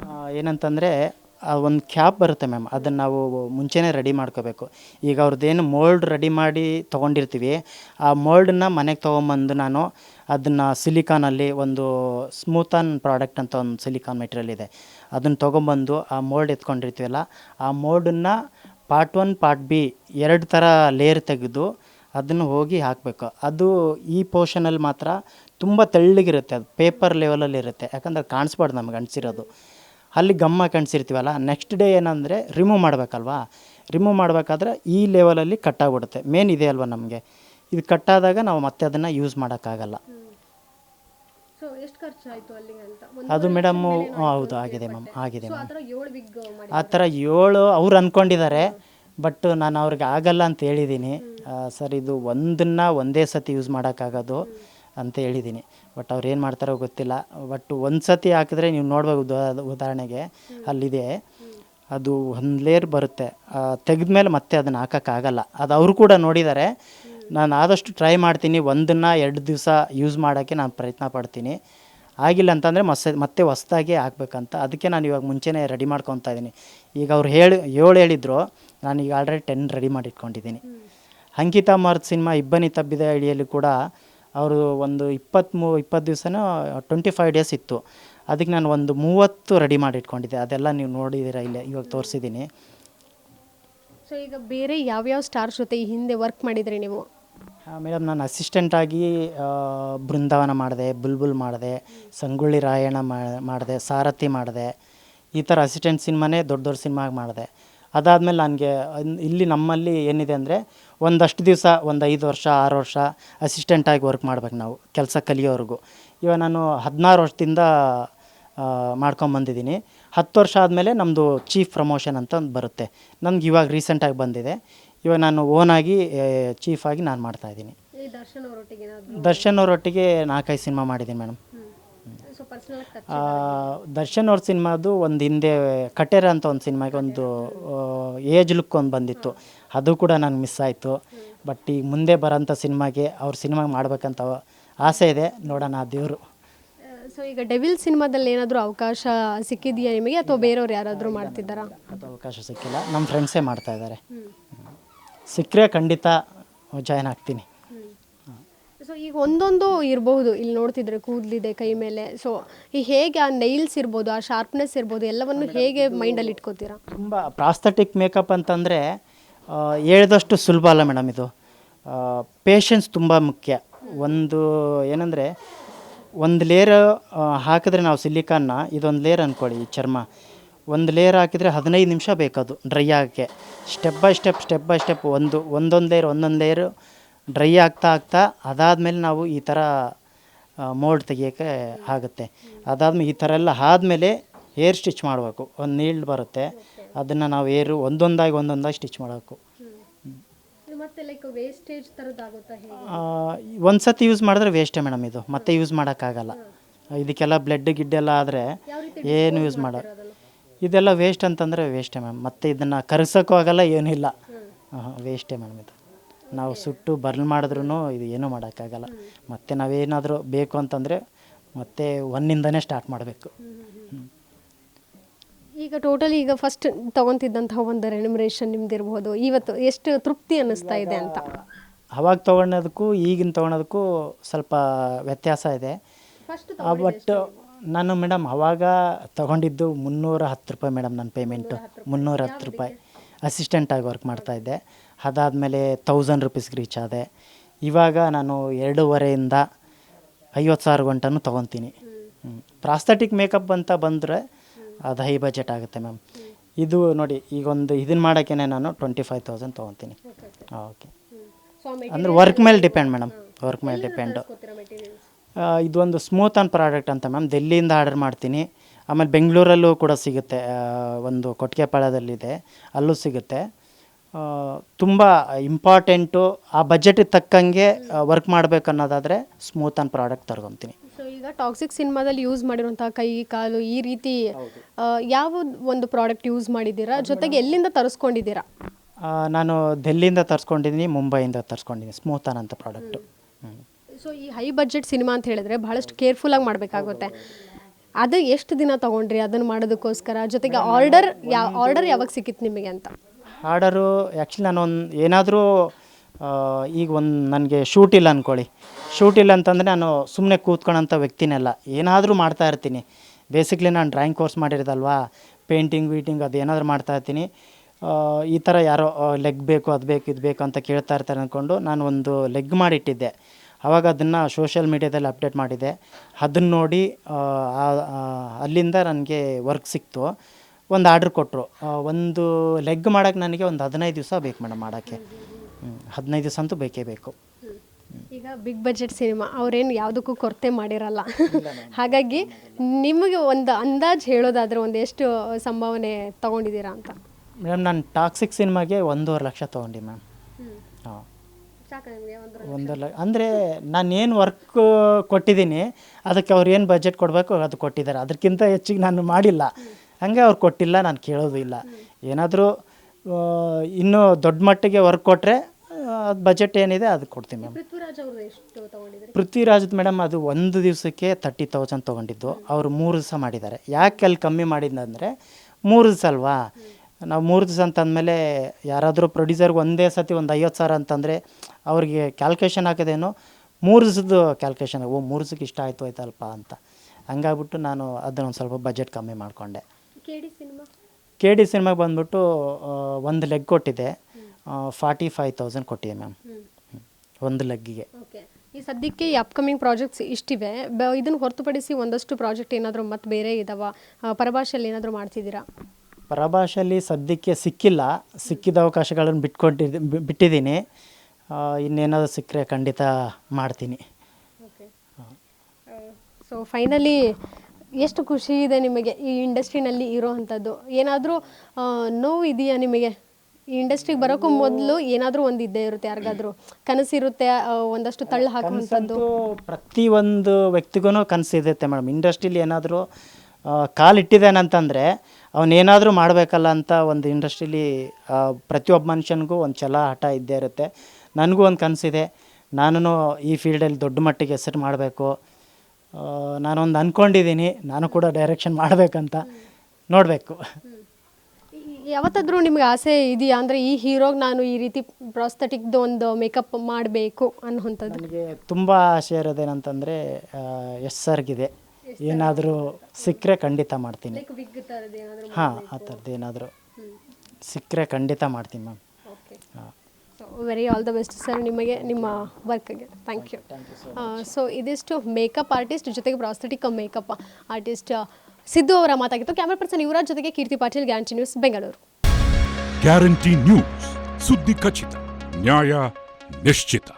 ಆ, ಒಂದು ಕ್ಯಾಪ್ ಬರುತ್ತೆ ಮ್ಯಾಮ್. ಅದನ್ನು ನಾವು ಮುಂಚೆನೇ ರೆಡಿ ಮಾಡ್ಕೋಬೇಕು. ಈಗ ಅವ್ರದ್ದೇನು ಮೋಲ್ಡ್ ರೆಡಿ ಮಾಡಿ ತೊಗೊಂಡಿರ್ತೀವಿ. ಆ ಮೋಲ್ಡನ್ನ ಮನೆಗೆ ತೊಗೊಂಬಂದು ನಾನು ಅದನ್ನು ಸಿಲಿಕಾನಲ್ಲಿ ಒಂದು ಸ್ಮೂತನ್ ಪ್ರಾಡಕ್ಟ್ ಅಂತ ಒಂದು ಸಿಲಿಕಾನ್ ಮೆಟೀರಿಯಲ್ ಇದೆ. ಅದನ್ನು ತೊಗೊಂಬಂದು ಆ ಮೋಲ್ಡ್ ಎತ್ಕೊಂಡಿರ್ತೀವಲ್ಲ ಆ ಮೋಲ್ಡನ್ನು ಪಾರ್ಟ್ ಒನ್ ಪಾರ್ಟ್ ಬಿ ಎರಡು ಥರ ಲೇಯರ್ ತೆಗೆದು ಅದನ್ನು ಹೋಗಿ ಹಾಕಬೇಕು. ಅದು ಈ ಪೋರ್ಷನಲ್ಲಿ ಮಾತ್ರ ತುಂಬ ತೆಳ್ಳಗಿರುತ್ತೆ. ಅದು ಪೇಪರ್ ಲೆವೆಲಲ್ಲಿ ಇರುತ್ತೆ. ಯಾಕಂದ್ರೆ ಕಾಣಿಸ್ಬಾರ್ದು ನಮ್ಗೆ ಅನಿಸಿರೋದು. ಅಲ್ಲಿ ಗಮ್ಮ ಕಾಣಿಸಿರ್ತೀವಲ್ಲ ನೆಕ್ಸ್ಟ್ ಡೇ ಏನಂದರೆ ರಿಮೂವ್ ಮಾಡಬೇಕಲ್ವಾ? ರಿಮೂವ್ ಮಾಡಬೇಕಾದ್ರೆ ಈ ಲೆವೆಲಲ್ಲಿ ಕಟ್ಟಾಗ್ಬಿಡುತ್ತೆ ಮೇನ್ ಇದೆ ಅಲ್ವಾ ನಮಗೆ. ಇದು ಕಟ್ಟಾದಾಗ ನಾವು ಮತ್ತೆ ಅದನ್ನು ಯೂಸ್ ಮಾಡೋಕ್ಕಾಗಲ್ಲ. ಅದು ಮೇಡಮ್ಮು ಹೌದು ಆಗಿದೆ ಮ್ಯಾಮ್ ಆಗಿದೆ ಮ್ಯಾಮ್ ಆ ಥರ ಏಳು ಅವ್ರು ಅಂದ್ಕೊಂಡಿದ್ದಾರೆ ಬಟ್ ನಾನು ಅವ್ರಿಗೆ ಆಗಲ್ಲ ಅಂತ ಹೇಳಿದ್ದೀನಿ. ಸರ್ ಇದು ಒಂದನ್ನು ಒಂದೇ ಸತಿ ಯೂಸ್ ಮಾಡೋಕ್ಕಾಗೋದು ಅಂತ ಹೇಳಿದ್ದೀನಿ. ಬಟ್ ಅವ್ರು ಏನು ಮಾಡ್ತಾರೋ ಗೊತ್ತಿಲ್ಲ. ಬಟ್ ಒಂದು ಸತಿ ಹಾಕಿದ್ರೆ ನೀವು ನೋಡ್ಬೋದು ಉದಾ- ಉದಾಹರಣೆಗೆ. ಅಲ್ಲಿದೆ. ಅದು ಒಂದು ಲೇಯರ್ ಬರುತ್ತೆ. ತೆಗೆದ್ಮೇಲೆ ಮತ್ತೆ ಅದನ್ನು ಹಾಕೋಕ್ಕಾಗಲ್ಲ. ಅದು ಅವರು ಕೂಡ ನೋಡಿದ್ದಾರೆ ನಾನು ಆದಷ್ಟು ಟ್ರೈ ಮಾಡ್ತೀನಿ. ಒಂದನ್ನು ಎರಡು ದಿವಸ ಯೂಸ್ ಮಾಡೋಕ್ಕೆ ನಾನು ಪ್ರಯತ್ನ ಪಡ್ತೀನಿ. ಆಗಿಲ್ಲ ಅಂತಂದರೆ ಮತ್ತೆ ಮತ್ತೆ ಹೊಸ್ದಾಗಿ ಹಾಕ್ಬೇಕಂತ. ಅದಕ್ಕೆ ನಾನು ಇವಾಗ ಮುಂಚೆನೇ ರೆಡಿ ಮಾಡ್ಕೊತಾ ಇದ್ದೀನಿ ಈಗ ಅವ್ರು ಹೇಳಿ ಏಳು ಹೇಳಿದ್ರು. ನಾನು ಈಗ ಆಲ್ರೆಡಿ ಟೆನ್ ರೆಡಿ ಮಾಡಿ ಇಟ್ಕೊಂಡಿದ್ದೀನಿ ಅಂಕಿತಾ ಮಾರ್ತ್ ಸಿನಿಮಾ ಇಬ್ಬನಿ ತಬ್ಬಿದ ಅಡಿಯಲ್ಲಿ ಕೂಡ ಅವರು ಒಂದು ಇಪ್ಪತ್ತ್ಮೂ ಇಪ್ಪತ್ತು ದಿವಸನೋ ಟ್ವೆಂಟಿ ಫೈವ್ ಡೇಸ್ ಇತ್ತು. ಅದಕ್ಕೆ ನಾನು ಒಂದು ಮೂವತ್ತು ರೆಡಿ ಮಾಡಿ ಇಟ್ಕೊಂಡಿದ್ದೆ ಅದೆಲ್ಲ ನೀವು ನೋಡಿದ್ದೀರ ಇಲ್ಲೇ ಇವಾಗ ತೋರಿಸಿದ್ದೀನಿ. ಸೊ ಈಗ ಬೇರೆ ಯಾವ್ಯಾವ ಸ್ಟಾರ್ಸ್ ಜೊತೆ ಈ ಹಿಂದೆ ವರ್ಕ್ ಮಾಡಿದ್ರಿ ನೀವು? ಮೇಡಮ್ ನಾನು ಅಸಿಸ್ಟೆಂಟಾಗಿ ಬೃಂದಾವನ ಮಾಡಿದೆ ಬುಲ್ಬುಲ್ ಮಾಡಿದೆ ಸಂಗೊಳ್ಳಿ ರಾಯಣ್ಣ ಮಾಡಿದೆ ಸಾರಥಿ ಮಾಡಿದೆ. ಈ ಥರ ಅಸಿಸ್ಟೆಂಟ್ ಸಿನಿಮಾನೇ ದೊಡ್ಡ ದೊಡ್ಡ ಸಿನಿಮಾಗೆ ಮಾಡಿದೆ. ಅದಾದಮೇಲೆ ನನಗೆ ಇಲ್ಲಿ ನಮ್ಮಲ್ಲಿ ಏನಿದೆ ಅಂದರೆ ಒಂದಷ್ಟು ದಿವಸ ಒಂದು ಐದು ವರ್ಷ ಆರು ವರ್ಷ ಅಸಿಸ್ಟೆಂಟಾಗಿ ವರ್ಕ್ ಮಾಡ್ಬೇಕು ನಾವು ಕೆಲಸ ಕಲಿಯೋವರೆಗೂ. ಇವಾಗ ನಾನು ಹದಿನಾರು ವರ್ಷದಿಂದ ಮಾಡ್ಕೊಂಬಂದಿದ್ದೀನಿ ಹತ್ತು ವರ್ಷ ಆದಮೇಲೆ ನಮ್ಮದು ಚೀಫ್ ಪ್ರಮೋಷನ್ ಅಂತ ಒಂದು ಬರುತ್ತೆ. ನಮ್ಗೆ ಇವಾಗ ರೀಸೆಂಟಾಗಿ ಬಂದಿದೆ. ಇವಾಗ ನಾನು ಓನಾಗಿ ಚೀಫಾಗಿ ನಾನು ಮಾಡ್ತಾಯಿದ್ದೀನಿ ದರ್ಶನ್ ಅವರೊಟ್ಟಿಗೆ ಏನಾದರೂ ದರ್ಶನ್ ಅವರೊಟ್ಟಿಗೆ ನಾಲ್ಕೈದು ಸಿನಿಮಾ ಮಾಡಿದ್ದೀನಿ ಮೇಡಮ್ ದರ್ಶನ್ ಅವ್ರ ಸಿನಿಮಾದು ಒಂದು ಹಿಂದೆ ಕಟೇರ ಅಂತ ಒಂದು ಸಿನಿಮಾಗೆ ಒಂದು ಏಜ್ ಲುಕ್ ಒಂದು ಬಂದಿತ್ತು. ಅದು ಕೂಡ ನನಗೆ ಮಿಸ್ ಆಯಿತು. ಬಟ್ ಈಗ ಮುಂದೆ ಬರೋಂಥ ಸಿನಿಮಾಗೆ ಅವ್ರ ಸಿನಿಮಾ ಮಾಡ್ಬೇಕಂತ ಆಸೆ ಇದೆ. ನೋಡೋಣ ಆ ದೇವರು. ಸೊ ಈಗ ಡೆವಿಲ್ ಸಿನಿಮಾದಲ್ಲಿ ಏನಾದರೂ ಅವಕಾಶ ಸಿಕ್ಕಿದೆಯಾ ನಿಮಗೆ? ಅಥವಾ ಬೇರೆಯವ್ರು ಯಾರಾದರೂ ಮಾಡ್ತಿದ್ದಾರಾ? ಅದು ಅವಕಾಶ ಸಿಕ್ಕಿಲ್ಲ. ನಮ್ಮ ಫ್ರೆಂಡ್ಸೇ ಮಾಡ್ತಾ ಇದ್ದಾರೆ ಸಿಕ್ಕರೆ ಖಂಡಿತ ಜಾಯ್ನ್ ಆಗ್ತೀನಿ. ಸೊ ಈಗ ಒಂದೊಂದು ಇರಬಹುದು. ಇಲ್ಲಿ ನೋಡ್ತಿದ್ರೆ ಕೂದಲಿದೆ ಕೈ ಮೇಲೆ. ಸೊ ಈ ಹೇಗೆ ಆ ನೈಲ್ಸ್ ಇರ್ಬೋದು ಆ ಶಾರ್ಪ್ನೆಸ್ ಇರ್ಬೋದು ಎಲ್ಲವನ್ನು ಹೇಗೆ ಮೈಂಡಲ್ಲಿ ಇಟ್ಕೋತೀರಾ? ತುಂಬ ಪ್ರಾಸ್ಥೆಟಿಕ್ ಮೇಕಪ್ ಅಂತಂದರೆ ಹೇಳಿದಷ್ಟು ಸುಲಭ ಅಲ್ಲ ಮೇಡಮ್ ಇದು. ಪೇಷನ್ಸ್ ತುಂಬ ಮುಖ್ಯ. ಒಂದು ಏನಂದರೆ ಒಂದು ಲೇಯರ್ ಹಾಕಿದ್ರೆ ನಾವು ಸಿಲಿಕಾನ್ನ ಇದೊಂದು ಲೇಯರ್ ಅಂದ್ಕೊಳ್ಳಿ ಈ ಚರ್ಮ. ಒಂದು ಲೇಯರ್ ಹಾಕಿದರೆ ಹದಿನೈದು ನಿಮಿಷ ಬೇಕದು ಡ್ರೈ ಆಗೋಕ್ಕೆ. Step by step step by step ಒಂದು ಒಂದೊಂದು ಲೇಯರ್ ಒಂದೊಂದು ಲೇಯರು ಡ್ರೈ ಆಗ್ತಾ ಆಗ್ತಾ ಅದಾದಮೇಲೆ ನಾವು ಈ ಥರ ಮೋಲ್ಡ್ ತೆಗಿಯೋಕ್ಕೆ ಆಗುತ್ತೆ. ಅದಾದ್ಮೇಲೆ ಈ ಥರ ಎಲ್ಲ ಆದಮೇಲೆ ಏರ್ ಸ್ಟಿಚ್ ಮಾಡಬೇಕು. ಒಂದು ನೀಲ್ಡ್ ಬರುತ್ತೆ. ಅದನ್ನು ನಾವು ಏರು ಒಂದೊಂದಾಗಿ ಒಂದೊಂದಾಗಿ ಸ್ಟಿಚ್ ಮಾಡಬೇಕು. ಮತ್ತೆ ಲೈಕ್ ವೇಸ್ಟೇಜ್ ಥರದ್ದಾಗುತ್ತಾ ಹೇಗೆ? ಒಂದು ಸತಿ ಯೂಸ್ ಮಾಡಿದ್ರೆ ವೇಸ್ಟೇ ಮೇಡಮ್ ಇದು. ಮತ್ತೆ ಯೂಸ್ ಮಾಡೋಕ್ಕಾಗಲ್ಲ. ಇದಕ್ಕೆಲ್ಲ ಬ್ಲಡ್ ಗಿಡ್ಡೆಲ್ಲ ಆದರೆ ಏನು ಯೂಸ್ ಮಾಡೋ ಇದೆಲ್ಲ ವೇಸ್ಟ್ ಅಂತಂದರೆ ವೇಸ್ಟೇ ಮ್ಯಾಮ್ ಮತ್ತೆ ಇದನ್ನು ಕರೆಸೋಕ್ಕೂ ಆಗಲ್ಲ ಏನೂ ಇಲ್ಲ. ಹಾಂ ವೇಸ್ಟೇ ಮೇಡಮ್ ಇದು. ನಾವು ಸುಟ್ಟು ಬರ್ನ್ ಮಾಡಿದ್ರೂ ಇದು ಏನೂ ಮಾಡೋಕ್ಕಾಗಲ್ಲ. ಮತ್ತು ನಾವೇನಾದರೂ ಬೇಕು ಅಂತಂದರೆ ಮತ್ತೆ ಒನ್ನಿಂದನೇ ಸ್ಟಾರ್ಟ್ ಮಾಡಬೇಕು. ಈಗ ಟೋಟಲಿ ಈಗ ಫಸ್ಟ್ ತಗೊಂತಿದ್ದಂತಹ ಒಂದು ರೆನ್ಯುಮರೇಷನ್ ನಿಮ್ದಿರ್ಬೋದು ಇವತ್ತು ಎಷ್ಟು ತೃಪ್ತಿ ಅನ್ನಿಸ್ತಾ ಇದೆ ಅಂತ? ಅವಾಗ ತೊಗೊಳೋದಕ್ಕೂ ಈಗಿನ ತೊಗೊಳೋದಕ್ಕೂ ಸ್ವಲ್ಪ ವ್ಯತ್ಯಾಸ ಇದೆ. ಬಟ್ ನಾನು ಮೇಡಮ್ ಅವಾಗ ತಗೊಂಡಿದ್ದು ಮುನ್ನೂರ ಹತ್ತು ರೂಪಾಯಿ ಮೇಡಮ್ ನನ್ನ ಪೇಮೆಂಟು ಮುನ್ನೂರ ಹತ್ತು ರೂಪಾಯಿ. ಅಸಿಸ್ಟೆಂಟಾಗಿ ವರ್ಕ್ ಮಾಡ್ತಾಯಿದ್ದೆ ಅದಾದಮೇಲೆ ತೌಸಂಡ್ ರುಪೀಸ್ಗೆ ರೀಚ್ ಆದೆ. ಇವಾಗ ನಾನು ಎರಡೂವರೆಯಿಂದ ಐವತ್ತು ಸಾವಿರ ಗಂಟನೂ ತೊಗೊತೀನಿ ಪ್ರಾಸ್ತೆಟಿಕ್ ಮೇಕಪ್ ಅಂತ ಬಂದರೆ ಅದು ಹೈ ಬಜೆಟ್ ಆಗುತ್ತೆ ಮ್ಯಾಮ್ ಇದು ನೋಡಿ, ಈಗ ಒಂದು ಇದನ್ನು ಮಾಡೋಕ್ಕೇ ನಾನು ಟ್ವೆಂಟಿ ಫೈವ್ ತೌಸಂಡ್ ತೊಗೊತೀನಿ ಓಕೆ ಅಂದರೆ ವರ್ಕ್ ಮೇಲೆ ಡಿಪೆಂಡ್ ಮೇಡಮ್ ವರ್ಕ್ ಮೇಲೆ ಡಿಪೆಂಡು ಇದೊಂದು ಸ್ಮೂತ್ ಆನ್ ಪ್ರಾಡಕ್ಟ್ ಅಂತ ಮ್ಯಾಮ್ ಡೆಲ್ಲಿಯಿಂದ ಆರ್ಡರ್ ಮಾಡ್ತೀನಿ. ಆಮೇಲೆ ಬೆಂಗಳೂರಲ್ಲೂ ಕೂಡ ಸಿಗುತ್ತೆ. ಒಂದು ಕೊಟ್ಕೆಪಾಳದಲ್ಲಿದೆ ಅಲ್ಲೂ ಸಿಗುತ್ತೆ. ತುಂಬ ಇಂಪಾರ್ಟೆಂಟು ಆ ಬಜೆಟ್ ತಕ್ಕಂಗೆ ವರ್ಕ್ ಮಾಡಬೇಕು ಅನ್ನೋದಾದರೆ ಸ್ಮೂತ್ ಆ್ಯಂಡ್ ಪ್ರಾಡಕ್ಟ್ ತರ್ಕೊತೀನಿ ಸೊ ಈಗ ಟಾಕ್ಸಿಕ್ ಸಿನಿಮಾದಲ್ಲಿ ಯೂಸ್ ಮಾಡಿರುವಂತಹ ಕೈ ಕಾಲು ಈ ರೀತಿ ಆ, ಯಾವ ಒಂದು ಪ್ರಾಡಕ್ಟ್ ಯೂಸ್ ಮಾಡಿದ್ದೀರಾ? ಜೊತೆಗೆ ಎಲ್ಲಿಂದ ತರಿಸ್ಕೊಂಡಿದ್ದೀರಾ? ಆ, ನಾನು ದೆಲ್ಲಿಯಿಂದ ತರಿಸ್ಕೊಂಡಿದ್ದೀನಿ ಮುಂಬೈಯಿಂದ ತರಿಸ್ಕೊಂಡಿದ್ದೀನಿ ಸ್ಮೂತ್ ಅಂತ ಪ್ರಾಡಕ್ಟು ಸೊ ಈ ಹೈ ಬಜೆಟ್ ಸಿನಿಮಾ ಅಂತ ಹೇಳಿದ್ರೆ ಬಹಳಷ್ಟು ಕೇರ್ಫುಲ್ಲಾಗಿ ಮಾಡಬೇಕಾಗುತ್ತೆ. ಅದು ಎಷ್ಟು ದಿನ ತಗೊಂಡ್ರಿ ಅದನ್ನು ಮಾಡೋದಕ್ಕೋಸ್ಕರ? ಜೊತೆಗೆ ಆರ್ಡರ್ ಯಾವ ಆರ್ಡರ್ ಯಾವಾಗ ಸಿಕ್ಕಿತ್ತು ನಿಮಗೆ ಅಂತ? ಆರ್ಡರು ಆ್ಯಕ್ಚುಲಿ ನಾನು ಒಂದು ಏನಾದರೂ ಈಗ ಒಂದು ನನಗೆ ಶೂಟ್ ಇಲ್ಲ ಅಂದ್ಕೊಳ್ಳಿ ಶೂಟ್ ಇಲ್ಲ ಅಂತಂದರೆ ನಾನು ಸುಮ್ಮನೆ ಕೂತ್ಕೊಳ್ಳೋಂಥ ವ್ಯಕ್ತಿನೆಲ್ಲ. ಏನಾದರೂ ಮಾಡ್ತಾ ಇರ್ತೀನಿ. ಬೇಸಿಕ್ಲಿ ನಾನು ಡ್ರಾಯಿಂಗ್ ಕೋರ್ಸ್ ಮಾಡಿರೋದಲ್ವಾ? ಪೇಂಟಿಂಗ್ ವೀಟಿಂಗ್ ಅದು ಏನಾದರೂ ಮಾಡ್ತಾ ಇರ್ತೀನಿ. ಈ ಥರ ಯಾರೋ ಲೆಗ್ ಬೇಕು, ಅದು ಬೇಕು, ಇದು ಬೇಕು ಅಂತ ಕೇಳ್ತಾ ಇರ್ತಾರೆ ಅಂದ್ಕೊಂಡು ನಾನು ಒಂದು ಲೆಗ್ ಮಾಡಿಟ್ಟಿದ್ದೆ. ಆವಾಗ ಅದನ್ನು ಸೋಷಿಯಲ್ ಮೀಡ್ಯಾದಲ್ಲಿ ಅಪ್ಡೇಟ್ ಮಾಡಿದೆ. ಅದನ್ನು ನೋಡಿ ಅಲ್ಲಿಂದ ನನಗೆ ವರ್ಕ್ ಸಿಕ್ತು. ಒಂದು ಆರ್ಡ್ರ್ ಕೊಟ್ಟರು ಒಂದು ಲೆಗ್ ಮಾಡೋಕ್ಕೆ ನನಗೆ ಒಂದು ಹದಿನೈದು ದಿವಸ ಬೇಕು ಮೇಡಮ್ ಮಾಡೋಕ್ಕೆ. ಹದಿನೈದು ದಿವಸ ಅಂತೂ ಬೇಕೇ ಬೇಕು. ಈಗ ಬಿಗ್ ಬಜೆಟ್ ಸಿನಿಮಾ ಅವ್ರೇನು ಯಾವುದಕ್ಕೂ ಕೊರತೆ ಮಾಡಿರಲ್ಲ. ಹಾಗಾಗಿ ನಿಮಗೆ ಒಂದು ಅಂದಾಜು ಹೇಳೋದಾದ್ರೆ ಒಂದು ಎಷ್ಟು ಸಂಭಾವನೆ ತಗೊಂಡಿದ್ದೀರಾ ಅಂತ? ಮೇಡಮ್ ನಾನು ಟಾಕ್ಸಿಕ್ ಸಿನಿಮಾಗೆ ಒಂದೂವರೆ ಲಕ್ಷ ತೊಗೊಂಡಿ ಮ್ಯಾಮ್ ಹಾಂ. ಲಕ್ಷ? ಅಂದರೆ ನಾನೇನು ವರ್ಕ್ ಕೊಟ್ಟಿದ್ದೀನಿ ಅದಕ್ಕೆ ಅವ್ರು ಏನು ಬಜೆಟ್ ಕೊಡಬೇಕು ಅದು ಕೊಟ್ಟಿದ್ದಾರೆ. ಅದಕ್ಕಿಂತ ಹೆಚ್ಚಿಗೆ ನಾನು ಮಾಡಿಲ್ಲ. ಹಂಗೆ ಅವ್ರು ಕೊಟ್ಟಿಲ್ಲ ನಾನು ಕೇಳೋದು ಇಲ್ಲ. ಏನಾದರೂ ಇನ್ನೂ ದೊಡ್ಡ ಮಟ್ಟಿಗೆ ವರ್ಕ್ ಕೊಟ್ಟರೆ ಅದು ಬಜೆಟ್ ಏನಿದೆ ಅದು ಕೊಡ್ತೀನಿ ಮ್ಯಾಮ್ ಪೃಥ್ವಿರಾಜದ ಮೇಡಮ್ ಅದು ಒಂದು ದಿವಸಕ್ಕೆ ತರ್ಟಿ ತೌಸಂಡ್ ತೊಗೊಂಡಿದ್ದು. ಅವರು ಮೂರು ದಿವಸ ಮಾಡಿದ್ದಾರೆ. ಯಾಕೆ ಅಲ್ಲಿ ಕಮ್ಮಿ ಮಾಡಿದ್ದಂದರೆ ಮೂರು ದಿವಸ ಅಲ್ವಾ? ನಾವು ಮೂರು ದಿವಸ ಅಂತಂದಮೇಲೆ ಯಾರಾದರೂ ಪ್ರೊಡ್ಯೂಸರ್ಗೆ ಒಂದೇ ಸತಿ ಒಂದು ಐವತ್ತು ಸಾವಿರ ಅಂತಂದರೆ ಅವ್ರಿಗೆ ಕ್ಯಾಲ್ಕುಲೇಷನ್ ಹಾಕೋದೇನು? ಮೂರು ದಿವಸದ್ದು ಕ್ಯಾಲ್ಕುಲೇಷನ್ ಓ ಮೂರು ದಿವಸಕ್ಕೆ ಇಷ್ಟ ಆಯಿತು ಆಯ್ತಲ್ಪ ಅಂತ. ಹಂಗಾಗ್ಬಿಟ್ಟು ನಾನು ಅದನ್ನ ಒಂದು ಸ್ವಲ್ಪ ಬಜೆಟ್ ಕಮ್ಮಿ ಮಾಡಿಕೊಂಡೆ. ಡಿ ಸಿನಿಮಾ ಕೆ ಡಿ ಸಿನಿಮಾಗೆ ಬಂದ್ಬಿಟ್ಟು ಒಂದು ಲೆಗ್ ಕೊಟ್ಟಿದೆ. ಫಾರ್ಟಿ ಫೈವ್ ತೌಸಂಡ್ ಕೊಟ್ಟಿದೆ ಮ್ಯಾಮ್ ಒಂದು ಲೆಗ್ಗಿಗೆ ಓಕೆ ಈ ಸದ್ಯಕ್ಕೆ ಈ ಅಪ್ಕಮಿಂಗ್ ಪ್ರಾಜೆಕ್ಟ್ಸ್ ಇಷ್ಟಿವೆ. ಬ ಇದನ್ನು ಹೊರತುಪಡಿಸಿ ಒಂದಷ್ಟು ಪ್ರಾಜೆಕ್ಟ್ ಏನಾದರೂ ಮತ್ತೆ ಬೇರೆ ಇದಾವ? ಆ, ಪರಭಾಷೆಯಲ್ಲಿ ಏನಾದರೂ ಮಾಡ್ತಿದ್ದೀರಾ? ಪರಭಾಷೆಯಲ್ಲಿ ಸದ್ಯಕ್ಕೆ ಸಿಕ್ಕಿಲ್ಲ. ಸಿಕ್ಕಿದ ಅವಕಾಶಗಳನ್ನು ಬಿಟ್ಕೊಂಡಿ ಬಿ- ಬಿಟ್ಟಿದ್ದೀನಿ. ಆ, ಇನ್ನೇನಾದರೂ ಸಿಕ್ಕರೆ ಖಂಡಿತ ಮಾಡ್ತೀನಿ. ಓಕೆ ಸೊ ಫೈನಲಿ ಎಷ್ಟು ಖುಷಿ ಇದೆ ನಿಮಗೆ ಈ ಇಂಡಸ್ಟ್ರಿನಲ್ಲಿ ಇರೋವಂಥದ್ದು? ಏನಾದರೂ ನೋವು ಇದೆಯಾ ನಿಮಗೆ? ಈ ಇಂಡಸ್ಟ್ರಿಗೆ ಬರೋಕ್ಕೂ ಮೊದಲು ಏನಾದರೂ ಒಂದು ಇದ್ದೇ ಇರುತ್ತೆ ಯಾರಿಗಾದ್ರೂ ಕನಸಿರುತ್ತೆ ಆ, ಒಂದಷ್ಟು ತಳ್ಳು ಹಾಕುವಂಥದ್ದು. ಪ್ರತಿಯೊಂದು ವ್ಯಕ್ತಿಗೂ ಕನಸಿರುತ್ತೆ ಮೇಡಮ್. ಇಂಡಸ್ಟ್ರಿಲಿ ಏನಾದರೂ ಕಾಲಿಟ್ಟಿದ್ದಾನಂತಂದರೆ ಅವನೇನಾದರೂ ಮಾಡಬೇಕಲ್ಲ ಅಂತ ಒಂದು ಇಂಡಸ್ಟ್ರಿಲಿ ಪ್ರತಿಯೊಬ್ಬ ಮನುಷ್ಯನಿಗೂ ಒಂದು ಛಲ ಹಠ ಇದ್ದೇ ಇರುತ್ತೆ. ನನಗೂ ಒಂದು ಕನಸಿದೆ. ನಾನು ಈ ಫೀಲ್ಡಲ್ಲಿ ದೊಡ್ಡ ಮಟ್ಟಿಗೆ ಹೆಸರು ಮಾಡಬೇಕು. ನಾನೊಂದು ಅಂದ್ಕೊಂಡಿದ್ದೀನಿ ನಾನು ಕೂಡ ಡೈರೆಕ್ಷನ್ ಮಾಡಬೇಕಂತ ನೋಡಬೇಕು. ಯಾವತ್ತಾದರೂ ನಿಮ್ಗೆ ಆಸೆ ಇದೆಯಾ? ಅಂದರೆ ಈ ಹೀರೋಗೆ ನಾನು ಈ ರೀತಿ ಪ್ರಾಸ್ಥೆಟಿಕ್ದು ಒಂದು ಮೇಕಪ್ ಮಾಡಬೇಕು ಅನ್ನೋಂಥದ್ದು? ನನಗೆ ತುಂಬ ಆಸೆ ಇರೋದೇನಂತಂದರೆ ಎಸ್ ಸರ್ಗಿದೆ ಏನಾದರೂ ಸಿಕ್ಕರೆ ಖಂಡಿತ ಮಾಡ್ತೀನಿ. ಹಾಂ ಆ ಥರದ್ದು ಏನಾದರೂ ಸಿಕ್ಕರೆ ಖಂಡಿತ ಮಾಡ್ತೀನಿ ma'am. Very all the best sir ನಿಮಗೆ ನಿಮ್ಮ ವರ್ಕ್ಗೆ ಥ್ಯಾಂಕ್ ಯು ಸೊ ಇದಿಷ್ಟು ಮೇಕಪ್ ಆರ್ಟಿಸ್ಟ್ ಜೊತೆಗೆ ಪ್ರಾಸ್ಥೆಟಿಕ್ ಮೇಕಪ್ ಆರ್ಟಿಸ್ಟ್ ಸಿದ್ದು ಅವರ ಮಾತಾಗಿತ್ತು. ಕ್ಯಾಮ್ರಾ ಪರ್ಸನ್ ಯುವರಾಜ್ ಜೊತೆಗೆ Keerthi Patil guarantee news Bengaluru guarantee news ಸುದ್ದಿ ಖಚಿತ ನ್ಯಾಯ ನಿಶ್ಚಿತ.